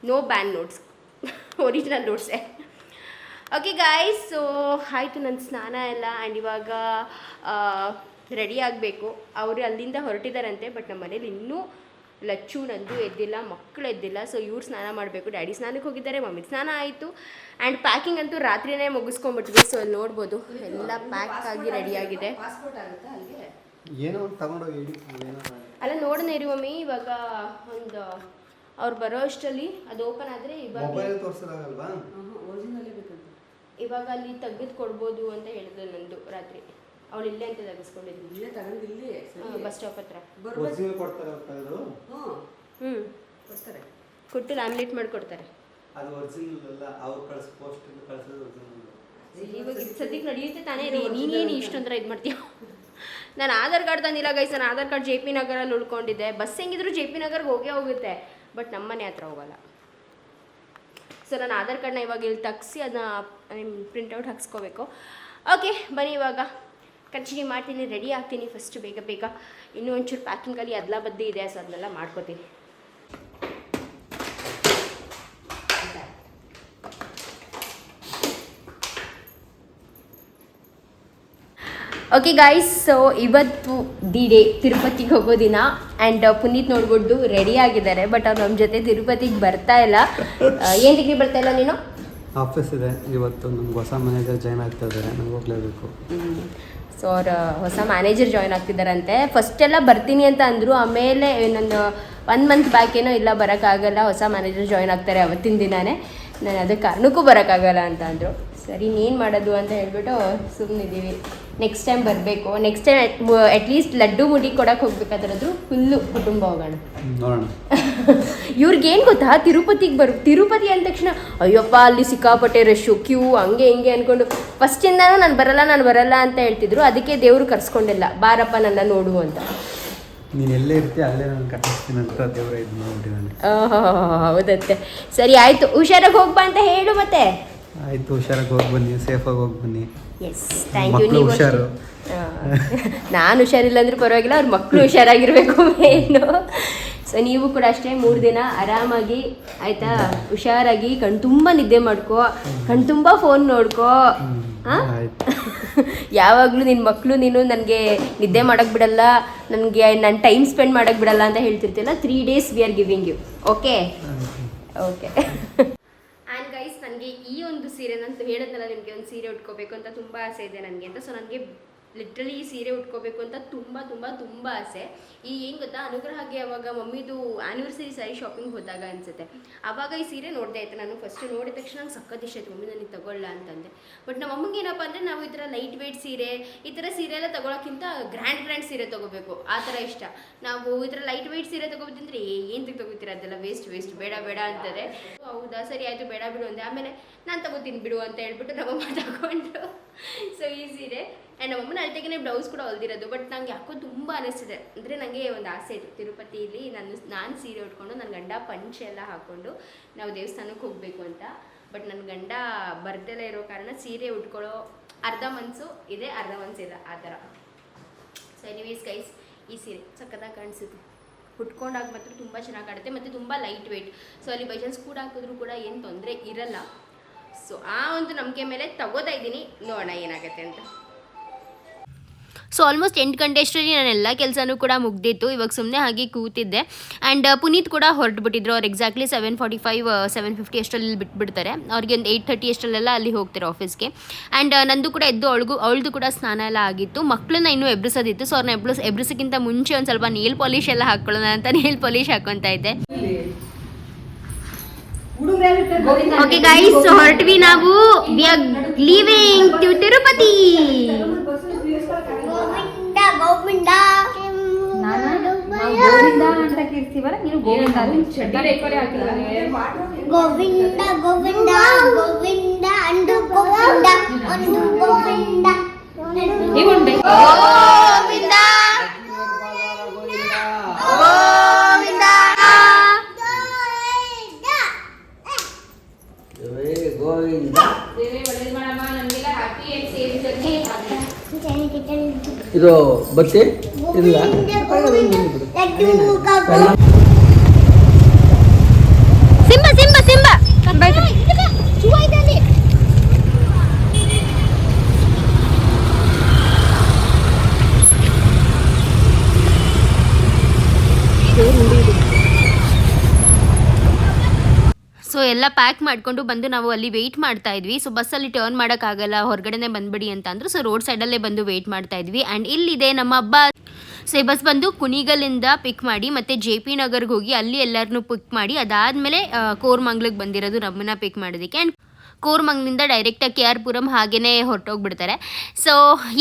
ನೋ ಬ್ಯಾನ್ ನೋಟ್ಸ್ ಒರಿಜಿನಲ್ ನೋಟ್ಸೇ ಓಕೆ ಗಾಯ್ಸ್ ಸೊ ಆಯಿತು ನನ್ನ ಸ್ನಾನ ಎಲ್ಲ ಆ್ಯಂಡ್ ಇವಾಗ ರೆಡಿ ಆಗಬೇಕು. ಅವರು ಅಲ್ಲಿಂದ ಹೊರಟಿದ್ದಾರಂತೆ ಬಟ್ ನಮ್ಮ ಮನೇಲಿ ಇನ್ನೂ ಲಚ್ಚು ನಂದು ಎದ್ದಿಲ್ಲ ಮಕ್ಕಳು ಎದ್ದಿಲ್ಲ ಸೊ ಇವ್ರು ಸ್ನಾನ ಮಾಡಬೇಕು. ಡ್ಯಾಡಿ ಸ್ನಾನಕ್ಕೆ ಹೋಗಿದ್ದಾರೆ ಮಮ್ಮಿ ಸ್ನಾನ ಆಯಿತು. ಆ್ಯಂಡ್ ಪ್ಯಾಕಿಂಗ್ ಅಂತೂ ರಾತ್ರಿನೇ ಮುಗಿಸ್ಕೊಂಡ್ಬಿಟ್ವಿ ಸೊ ಅಲ್ಲಿ ನೋಡ್ಬೋದು. ಎಲ್ಲ ಪ್ಯಾಕ್ ಆಗಿ ರೆಡಿಯಾಗಿದೆ. ಅಲ್ಲ ನೋಡೋಣ ಇರು ಮಮ್ಮಿ. ಇವಾಗ ಒಂದು ಅವ್ರು ಬರೋ ಅಷ್ಟರಲ್ಲಿ ಅದು ಓಪನ್ ಆದರೆ ಇವಾಗ ಮೊಬೈಲ್ ತೋರ್ಸೋದಾಗಲ್ವಾ ಒರಿಜಿನಲ್ಲೇ ಬೇಕಂತ. ಇವಾಗ ಅಲ್ಲಿ ತೆಗೆದು ಕೊಡ್ಬೋದು ಅಂತ ಹೇಳಿದ್ರು ನಂದು ರಾತ್ರಿ. ಅವಳು ಇಲ್ಲೇ ಅಂತ ತೆಗೆಸ್ಕೊಂಡಿದ್ವಿ ಇಲ್ಲೇ ತಗೊಂಡಿಲ್ಲಿ ಬಸ್ ಸ್ಟಾಪ್ ಹತ್ರ. ಹ್ಞೂ. ಕೊಡ್ತಾರೆ. ಕೊಟ್ಟು ಲ್ಯಾಮಿನೇಟ್ ಮಾಡಿಕೊಡ್ತಾರೆ. ಅದು ಒರಿಜಿನಲ್ ಅಲ್ಲ ಅವ್ರು ಕಳ್ಸಿ ಪೋಸ್ಟ್ ಕಳ್ಸೋದು ಒರಿಜಿನಲ್ ಇವಾಗ ಇದು ಸದ್ಯಕ್ಕೆ ನಡೆಯುತ್ತೆ ತಾನೇ? ರೀ ನೀನೇನು ಇಷ್ಟೊಂಥರ ಇದು ಮಾಡ್ತೀಯ? ನಾನು ಆಧಾರ್ ಕಾರ್ಡ್ ತಂದಿಲ್ಲ ಗೈಸ್ ನಾನು ಆಧಾರ್ ಕಾರ್ಡ್ ಜೆ ಪಿ ನಗರಲ್ಲಿ ಉಳ್ಕೊಂಡಿದ್ದೆ. ಬಸ್ ಹೆಂಗಿದ್ರು ಜೆ ಪಿ ನಗರ್ಗೆ ಹೋಗೇ ಹೋಗುತ್ತೆ. ಬಟ್ ನಮ್ಮ ಮನೆ ಹತ್ರ ಹೋಗಲ್ಲ. ಸೊ ನಾನು ಆಧಾರ್ ಕಾರ್ಡ್ನ ಇವಾಗ ಇಲ್ಲಿ ತಗ್ಸಿ ಅದನ್ನ ಪ್ರಿಂಟೌಟ್ ಹಾಕ್ಸ್ಕೋಬೇಕು. ಓಕೆ ಬನ್ನಿ ಇವಾಗ. ಕಂಟಿನ್ಯೂ ಮಾಡ್ತೀನಿ ರೆಡಿ ಆಗ್ತೀನಿ ಫಸ್ಟ್ ಬೇಗ ಬೇಗ. ಇನ್ನೂ ಒಂಚೂರು ಪ್ಯಾಕಿಂಗಲ್ಲಿ ಅದಲ ಬದ್ದಿ ಇದೆ ಸೊ ಅದನ್ನೆಲ್ಲ ಮಾಡ್ಕೋತೀನಿ. ಓಕೆ ಗಾಯ್ಸ್ ಸೊ ಇವತ್ತು ದಿ ಡೇ ತಿರುಪತಿಗೆ ಹೋಗೋ ದಿನ ಆ್ಯಂಡ್ ಪುನೀತ್ ನೋಡ್ಬಿಟ್ಟು ರೆಡಿ ಆಗಿದ್ದಾರೆ ಬಟ್ ಅವ್ರು ನಮ್ಮ ಜೊತೆ ತಿರುಪತಿಗೆ ಬರ್ತಾ ಇಲ್ಲ. ಏನು ಡಿಗ್ರಿ ಬರ್ತಾ ಇಲ್ಲ ನೀನು? ಆಫೀಸ್ ಇದೆ ಇವತ್ತು ನಮ್ಗೆ ಹೊಸ ಮ್ಯಾನೇಜರ್ ಜಾಯ್ನ್ ಆಗ್ತಾ ಇದ್ದಾರೆ ನಂಗೆ ಹೋಗ್ಲೇಬೇಕು. ಸೊ ಅವ್ರು ಹೊಸ ಮ್ಯಾನೇಜರ್ ಜಾಯ್ನ್ ಆಗ್ತಿದ್ದಾರಂತೆ. ಫಸ್ಟ್ ಎಲ್ಲ ಬರ್ತೀನಿ ಅಂತ ಅಂದರು ಆಮೇಲೆ ಇನ್ನೊಂದು ಒನ್ ಮಂತ್ ಬ್ಯಾಕ್ ಏನೋ ಇಲ್ಲ ಬರೋಕ್ಕಾಗಲ್ಲ ಹೊಸ ಮ್ಯಾನೇಜರ್ ಜಾಯ್ನ್ ಆಗ್ತಾರೆ ಅವತ್ತಿನ ದಿನಾನೇ. ನಾನು ಅದಕ್ಕೆ ಕಾರಣಕ್ಕೂ ಬರೋಕ್ಕಾಗಲ್ಲ ಅಂತ ಅಂದರು. ಸರಿ ನೀನು ಮಾಡೋದು ಅಂತ ಹೇಳ್ಬಿಟ್ಟು ಸುಮ್ಮನಿದ್ದೀವಿ ನೆಕ್ಸ್ಟ್ ಟೈಮ್ ಬರಬೇಕು. Next time at least laddu ಮುಡಿ ಕೊಡಕ್ಕೆ ಹೋಗ್ಬೇಕಾದ್ರದ್ರು ಫುಲ್ಲು ಕುಟುಂಬ ಹೋಗೋಣ. ಇವ್ರಿಗೆ ಏನು ಇವ್ರಿಗೇನು ಗೊತ್ತಾ? ತಿರುಪತಿಗೆ ಬರು ತಿರುಪತಿ ಅಂದ ತಕ್ಷಣ ಅಯ್ಯಪ್ಪ ಅಲ್ಲಿ ಸಿಕ್ಕಾಪಟ್ಟೆ ರಶ್ಶು ಕ್ಯೂ ಹಂಗೆ ಹಿಂಗೆ ಅಂದ್ಕೊಂಡು ಫಸ್ಟಿಂದನೂ ನಾನು ಬರಲ್ಲ ನಾನು ಬರಲ್ಲ ಅಂತ ಹೇಳ್ತಿದ್ರು. ಅದಕ್ಕೆ ದೇವರು ಕರ್ಸ್ಕೊಂಡಿಲ್ಲ. ಬಾರಪ್ಪ ನನ್ನ ನೋಡು ಅಂತ. ನೀನು ಎಲ್ಲೇ ಇರ್ತೀಯ ಅಲ್ಲೇ ನಾನು ಕಟ್ಟಿಸ್ತೀನಿ ಅಂತ ದೇವರ ಇದು ಮಾಡ್ಬಿಟ್ಟಿದ್ದಾನೆ ಆಹ್, ಹೌದತ್ತೆ. ಸರಿ ಆಯಿತು. ಹುಷಾರಾಗಿ ಹೋಗ್ಬಾ ಅಂತ ಹೇಳು ಮತ್ತೆ. ಆಯಿತು ಹುಷಾರಾಗಿ ಹೋಗಿ ಬನ್ನಿ ಸೇಫಾಗಿ ಹೋಗಿ ಬನ್ನಿ. ಎಸ್ ಥ್ಯಾಂಕ್ ಯು ನೀವು ಹುಷಾರು. ನಾನು ಹುಷಾರಿಲ್ಲ ಅಂದ್ರೆ ಪರವಾಗಿಲ್ಲ ಅವ್ರ ಮಕ್ಕಳು ಹುಷಾರಾಗಿರ್ಬೇಕು ಏನು. ಸೊ ನೀವು ಕೂಡ ಅಷ್ಟೇ ಮೂರು ದಿನ ಆರಾಮಾಗಿ ಆಯ್ತಾ? ಹುಷಾರಾಗಿ ಕಣ್ ತುಂಬ ನಿದ್ದೆ ಮಾಡ್ಕೋ ಕಣ್ ತುಂಬ ಫೋನ್ ನೋಡ್ಕೋ. ಹಾಂ? ಯಾವಾಗಲೂ ನಿನ್ನ ಮಕ್ಕಳು ನೀನು ನನಗೆ ನಿದ್ದೆ ಮಾಡೋಕ್ಕೆ ಬಿಡಲ್ಲ ನನಗೆ ನಾನು ಟೈಮ್ ಸ್ಪೆಂಡ್ ಮಾಡೋಕ್ಕೆ ಬಿಡಲ್ಲ ಅಂತ ಹೇಳ್ತಿರ್ತಿಲ್ಲ three days we are giving you okay okay ನನಗೆ ಈ ಒಂದು ಸೀರೆ ನಂತೂ ಹೇಳಿದ್ನಲ್ಲ ನಿಮಗೆ ಒಂದು ಸೀರೆ ಉಟ್ಕೋಬೇಕು ಅಂತ ತುಂಬ ಆಸೆ ಇದೆ ನನಗೆ ಅಂತ. ಸೊ ನನಗೆ ಲಿಟ್ರಲಿ ಈ ಸೀರೆ ಉಟ್ಕೋಬೇಕು ಅಂತ ತುಂಬ ತುಂಬ ತುಂಬ ಆಸೆ. ಈ ಏನು ಗೊತ್ತಾ ಅನುಗ್ರಹಕ್ಕೆ ಅವಾಗ ಮಮ್ಮಿದು ಆ್ಯನಿವರ್ಸರಿ ಸ್ಯಾರಿ ಶಾಪಿಂಗ್ ಹೋದಾಗ ಅನಿಸುತ್ತೆ. ಆವಾಗ ಈ ಸೀರೆ ನೋಡಿದೆ ಆಯ್ತು ನಾನು. ಫಸ್ಟ್ ನೋಡಿದ ತಕ್ಷಣ ನಂಗೆ ಸಖತ್ ಇಷ್ಟ ಆಯ್ತು. ಮಮ್ಮಿ ನನಗೆ ತಗೊಳ್ಳ ಅಂತಂದೆ. ಬಟ್ ನಮ್ಮ ಅಮ್ಮಂಗೆ ಏನಪ್ಪ ಅಂದರೆ ನಾವು ಈ ಥರ ಲೈಟ್ ವೆಯ್ಟ್ ಸೀರೆ, ಈ ಥರ ಸೀರೆ ಎಲ್ಲ ತಗೊಳಕ್ಕಿಂತ ಗ್ರ್ಯಾಂಡ್ ಗ್ರ್ಯಾಂಡ್ ಸೀರೆ ತೊಗೋಬೇಕು. ಆ ಥರ ಇಷ್ಟ. ನಾವು ಈ ಥರ ಲೈಟ್ ವೆಯ್ಟ್ ಸೀರೆ ತಗೋಬೇಕಂದ್ರೆ ಏನು ತಗೋತೀರ? ಅದೆಲ್ಲ ವೇಸ್ಟ್ ವೇಸ್ಟ್ ಬೇಡ ಬೇಡ ಅಂತಾರೆ. ಹೌದಾ? ಸರಿ ಆಯಿತು, ಬೇಡ ಬಿಡು ಅಂದೆ. ಆಮೇಲೆ ನಾನು ತಗೋತೀನಿ ಬಿಡು ಅಂತ ಹೇಳ್ಬಿಟ್ಟು ನಮ್ಮಮ್ಮ ತಗೊಂಡು ಸೊ ಈ ಸೀರೆ ಆ್ಯಂಡ್ ನಮ್ಮಮ್ಮನ ಅಳ್ತೆಗೆ ಬ್ಲೌಸ್ ಕೂಡ ಹೊಲ್ದಿರೋದು ಬಟ್ ನಂಗೆ ಯಾಕೋ ತುಂಬ ಅನಿಸ್ತಿದೆ. ಅಂದರೆ ನನಗೆ ಒಂದು ಆಸೆ ಇತ್ತು. ತಿರುಪತಿಯಲ್ಲಿ ನಾನು ನಾನು ಸೀರೆ ಉಟ್ಕೊಂಡು ನನ್ನ ಗಂಡ ಪಂಚೆ ಎಲ್ಲ ಹಾಕ್ಕೊಂಡು ನಾವು ದೇವಸ್ಥಾನಕ್ಕೆ ಹೋಗಬೇಕು ಅಂತ. ಬಟ್ ನನ್ನ ಗಂಡ ಬರ್ದೆಲ್ಲ ಇರೋ ಕಾರಣ ಸೀರೆ ಉಟ್ಕೊಳ್ಳೋ ಅರ್ಧ ಮನಸ್ಸು ಇದೆ, ಅರ್ಧ ಮನಸ್ಸಿಲ್ಲ ಆ ಥರ. ಸೊ ಎನಿವೇಸ್ ಗೈಸ್ ಈ ಸೀರೆ ಸಕ್ಕತ್ತಾಗಿ ಕಾಣಿಸುತ್ತೆ. ಉಟ್ಕೊಂಡಾಗ ಮಾತ್ರ ತುಂಬ ಚೆನ್ನಾಗಿ ಕಾಣುತ್ತೆ ಮತ್ತು ತುಂಬ ಲೈಟ್ ವೆಯ್ಟ್ ಸೊ ಅಲ್ಲಿ ಬೈ ಚಾನ್ಸ್ ಕೂಡ ಹಾಕಿದ್ರು ಕೂಡ ಏನು ತೊಂದರೆ ಇರಲ್ಲ. ಸೊ ಆ ಒಂದು ನಂಬಿಕೆ ಮೇಲೆ ತಗೋತಾ ಇದ್ದೀನಿ. ನೋಡೋಣ ಏನಾಗುತ್ತೆ ಅಂತ. ಸೊ ಆಲ್ಮೋಸ್ಟ್ ಎಂಟು ಗಂಟೆ ಅಷ್ಟರಲ್ಲಿ ನಾನು ಎಲ್ಲ ಕೆಲಸನೂ ಕೂಡ ಮುಗ್ದಿತ್ತು. ಇವಾಗ ಸುಮ್ಮನೆ ಹಾಗೆ ಕೂತಿದ್ದೆ. ಆ್ಯಂಡ್ ಪುನೀತ್ ಕೂಡ ಹೊರಟುಬಿಟ್ಟಿದ್ರು. ಅವ್ರು exactly seven forty five seven fifty ಅಷ್ಟರಲ್ಲಿ ಬಿಟ್ಬಿಡ್ತಾರೆ. ಅವ್ರಿಗೆ ಒಂದು ಏಯ್ಟ್ ತರ್ಟಿ ಅಷ್ಟರಲ್ಲೆಲ್ಲ ಅಲ್ಲಿ ಹೋಗ್ತಾರೆ ಆಫೀಸ್ಗೆ ಆ್ಯಂಡ್ ನಂದು ಕೂಡ ಎದ್ದು ಅವಳಿಗೂ, ಅವಳದು ಕೂಡ ಸ್ನಾನ ಎಲ್ಲ ಆಗಿತ್ತು. ಮಕ್ಕಳನ್ನ ಇನ್ನೂ ಎಬ್ರಿಸೋದಿತ್ತು. ಸೊ ಅವ್ರನ್ನ ಎಬ್ರಿಸ್, ಎಬ್ರಿಸಕ್ಕಿಂತ ಮುಂಚೆ ಒಂದು ಸ್ವಲ್ಪ ನೀಲ್ ಪಾಲಿಶ್ ಎಲ್ಲ ಹಾಕ್ಕೊಳ್ಳೋಣ ಅಂತ ನೇಲ್ ಪಾಲಿಶ್ ಹಾಕೊತಾ ಇದ್ದೆ. ಓಕೆ ಗೈಸ್ ಹೊರಟ್ವಿ ನಾವು. We are leaving to Tirupati Govinda? Govinda? అంట కీర్తివర గోవింద గోవింద గోవింద అంటూ గోవింద అంటూ గోవింద. ఇవ్వండి. ಇದು ಬತ್ತಿ ಇಲ್ಲ. ಎಲ್ಲ ಪ್ಯಾಕ್ ಮಾಡಿಕೊಂಡು ಬಂದು ನಾವು ಅಲ್ಲಿ ವೆಯ್ಟ್ ಮಾಡ್ತಾ ಇದ್ವಿ. ಸೊ ಬಸ್ಸಲ್ಲಿ ಟರ್ನ್ ಮಾಡೋಕ್ಕಾಗಲ್ಲ ಹೊರಗಡೆನೆ ಬಂದ್ಬಿಡಿ ಅಂತ ಅಂದ್ರೆ. ಸೊ ರೋಡ್ ಸೈಡಲ್ಲೇ ಬಂದು ವೆಯ್ಟ್ ಮಾಡ್ತಾ ಇದ್ವಿ. ಆ್ಯಂಡ್ ಇಲ್ಲಿದೆ ನಮ್ಮ ಹಬ್ಬ. ಸೊ ಬಸ್ ಬಂದು ಕುಣಿಗಲಿಂದ ಪಿಕ್ ಮಾಡಿ, ಮತ್ತೆ ಜೆ ಪಿ ನಗರ್ಗೆ ಹೋಗಿ ಅಲ್ಲಿ ಎಲ್ಲರನ್ನೂ ಪಿಕ್ ಮಾಡಿ, ಅದಾದಮೇಲೆ ಕೋರ್ಮಂಗ್ಲಕ್ಕೆ ಬಂದಿರೋದು ನಮ್ಮನ್ನ ಪಿಕ್ ಮಾಡೋದಕ್ಕೆ. ಆ್ಯಂಡ್ ಕೋರ್ಮಂಗ್ಲಿಂದ ಡೈರೆಕ್ಟಾಗಿ ಕೆ ಆರ್ ಪುರಂ ಹಾಗೇ ಹೊರಟೋಗ್ಬಿಡ್ತಾರೆ. ಸೊ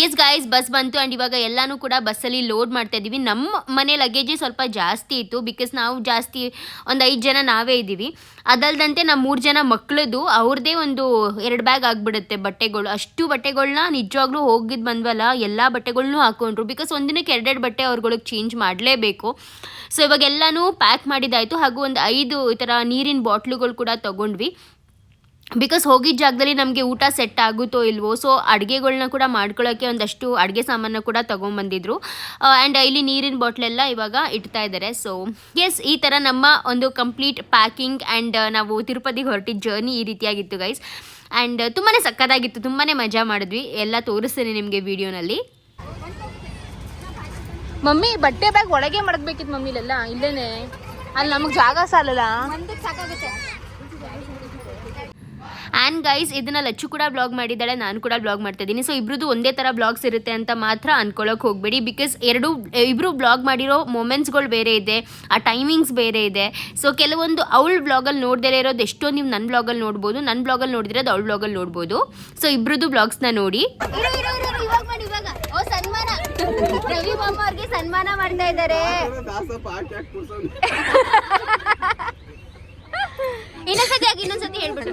ಎಸ್ ಗಾಯ್ಸ್ ಬಸ್ ಬಂತು ಆ್ಯಂಡ್ ಇವಾಗ ಎಲ್ಲನೂ ಕೂಡ ಬಸ್ಸಲ್ಲಿ ಲೋಡ್ ಮಾಡ್ತಾ ಇದ್ದೀವಿ ನಮ್ಮ ಮನೆ ಲಗೇಜೇ ಸ್ವಲ್ಪ ಜಾಸ್ತಿ ಇತ್ತು ಬಿಕಾಸ್ ನಾವು ಜಾಸ್ತಿ ಒಂದು ಐದು ಜನ ನಾವೇ ಇದ್ದೀವಿ. ಅದಲ್ದಂತೆ ನಮ್ಮ ಮೂರು ಜನ ಮಕ್ಕಳದು ಅವ್ರದ್ದೇ ಒಂದು ಎರಡು ಬ್ಯಾಗ್ ಆಗಿಬಿಡುತ್ತೆ ಬಟ್ಟೆಗಳು. ಅಷ್ಟು ಬಟ್ಟೆಗಳನ್ನ ನಿಜವಾಗ್ಲೂ ಹೋಗಿದ್ದು ಬಂದ್ವಲ್ಲ, ಎಲ್ಲ ಬಟ್ಟೆಗಳನ್ನೂ ಹಾಕೊಂಡ್ರು. ಬಿಕಾಸ್ ಒಂದಿನಕ್ಕೆ ಎರಡೆರಡು ಬಟ್ಟೆ ಅವ್ರಗಳಿಗೆ ಚೇಂಜ್ ಮಾಡಲೇಬೇಕು. ಸೊ ಇವಾಗೆಲ್ಲನೂ ಪ್ಯಾಕ್ ಮಾಡಿದ್ದಾಯಿತು ಹಾಗೂ ಒಂದು ಐದು ಈ ಥರ ನೀರಿನ ಬಾಟ್ಲುಗಳು ಕೂಡ ತೊಗೊಂಡ್ವಿ. ಬಿಕಾಸ್ ಹೋಗಿದ್ದ ಜಾಗದಲ್ಲಿ ನಮಗೆ ಊಟ ಸೆಟ್ ಆಗುತ್ತೋ ಇಲ್ವೋ ಸೊ ಅಡುಗೆಗಳ್ನ ಕೂಡ ಮಾಡ್ಕೊಳ್ಳೋಕ್ಕೆ ಒಂದಷ್ಟು ಅಡುಗೆ ಸಾಮಾನು ಕೂಡ ತೊಗೊಂಬಂದಿದ್ರು. ಆ್ಯಂಡ್ ಇಲ್ಲಿ ನೀರಿನ ಬಾಟ್ಲೆಲ್ಲ ಇವಾಗ ಇಡ್ತಾ ಇದ್ದಾರೆ ಸೊ ಎಸ್ ಈ ಥರ ನಮ್ಮ ಒಂದು ಕಂಪ್ಲೀಟ್ ಪ್ಯಾಕಿಂಗ್ ಆ್ಯಂಡ್ ನಾವು ತಿರುಪತಿಗೆ ಹೊರಟಿದ್ದ ಜರ್ನಿ ಈ ರೀತಿಯಾಗಿತ್ತು ಗೈಸ್ ಆ್ಯಂಡ್ ತುಂಬಾ ಸಕ್ಕತ್ತಾಗಿತ್ತು ತುಂಬಾ ಮಜಾ ಮಾಡಿದ್ವಿ. ಎಲ್ಲ ತೋರಿಸ್ತೀನಿ ನಿಮಗೆ ವಿಡಿಯೋನಲ್ಲಿ. ಮಮ್ಮಿ ಬಟ್ಟೆ ಬ್ಯಾಗ್ ಒಳಗೆ ಮಾಡಬೇಕಿತ್ತು ಮಮ್ಮಿಲೆಲ್ಲ ಇಲ್ಲೇನೆ. ಅಲ್ಲಿ ನಮಗೆ ಜಾಗ ಸಾಲಲ್ಲ? ಆ್ಯಂಡ್ ಗೈಸ್ ಇದನ್ನ ಲಚ್ಚು ಕೂಡ ಬ್ಲಾಗ್ ಮಾಡಿದ್ದಾಳೆ ನಾನು ಕೂಡ ಬ್ಲಾಗ್ ಮಾಡ್ತಾ ಇದ್ದೀನಿ. ಸೊ ಇಬ್ರದ್ದು ಒಂದೇ ಥರ ಬ್ಲಾಗ್ಸ್ ಇರುತ್ತೆ ಅಂತ ಮಾತ್ರ ಅನ್ಕೊಳ್ಳೋಕೆ ಹೋಗಬೇಡಿ ಬಿಕಾಸ್ ಎರಡು ಇಬ್ಬರು ಬ್ಲಾಗ್ ಮಾಡಿರೋ ಮೊಮೆಂಟ್ಸ್ಗಳು ಬೇರೆ ಇದೆ ಆ ಟೈಮಿಂಗ್ಸ್ ಬೇರೆ ಇದೆ. ಸೊ ಕೆಲವೊಂದು ಅವಳ ಬ್ಲಾಗಲ್ಲಿ ನೋಡ್ದೇ ಇರೋದು ಎಷ್ಟೋ ನೀವು ನನ್ನ ಬ್ಲಾಗಲ್ಲಿ ನೋಡ್ಬೋದು ನನ್ನ ಬ್ಲಾಗಲ್ಲಿ ನೋಡಿದಿರೋದು ಅವಳ ಬ್ಲಾಗಲ್ಲಿ ನೋಡ್ಬೋದು. ಸೊ ಇಬ್ರದ್ದು ಬ್ಲಾಗ್ಸ್ನ ನೋಡಿ. ಇವಾಗ ಮಾಡಿ ಇವಾಗ. ಓ ಸನ್ಮಾನ. ರವಿ ಮಾಮ ಅವ್ರಿಗೆ ಸನ್ಮಾನ ಮಾಡ್ತಾ ಇದ್ದಾರೆ. ಇನ್ನೊಂದ್ಸತಿ ಆಗಿ ಇನ್ನೊಂದ್ಸತಿ ಹೇಳ್ಬಿಡು.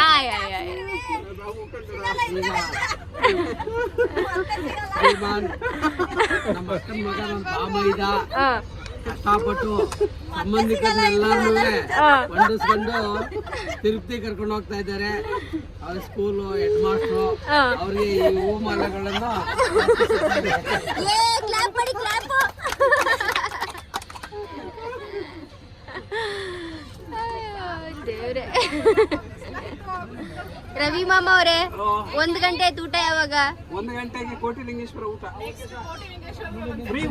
ಹಾಯ್ ಹಾಯ್ ಕಷ್ಟಪಟ್ಟು ಸಂಬಂಧಿಕರನ್ನೆಲ್ಲಾರು ಹೊಂದಿಸ್ಕೊಂಡು ತಿರುಪತಿ ಕರ್ಕೊಂಡು ಹೋಗ್ತಾ ಇದ್ದಾರೆ. ಅವ್ರ ಸ್ಕೂಲು ಹೆಡ್ ಮಾಸ್ಟ್ರು ಅವ್ರಿಗೆ ಈ ಹೂ ಮಾಲೆಗಳನ್ನ ದೇವ್ರೆ. ರವಿ ಮಾಮ ಅವರೇ ಒಂದ್ ಗಂಟೆ ಆಯ್ತು ಊಟ ಯಾವಾಗ? ಒಂದ್ ಗಂಟೆಗೆ ಕೋಟಿ ಲಿಂಗೇಶ್ವರ ಊಟ?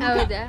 ಹೌದಾ?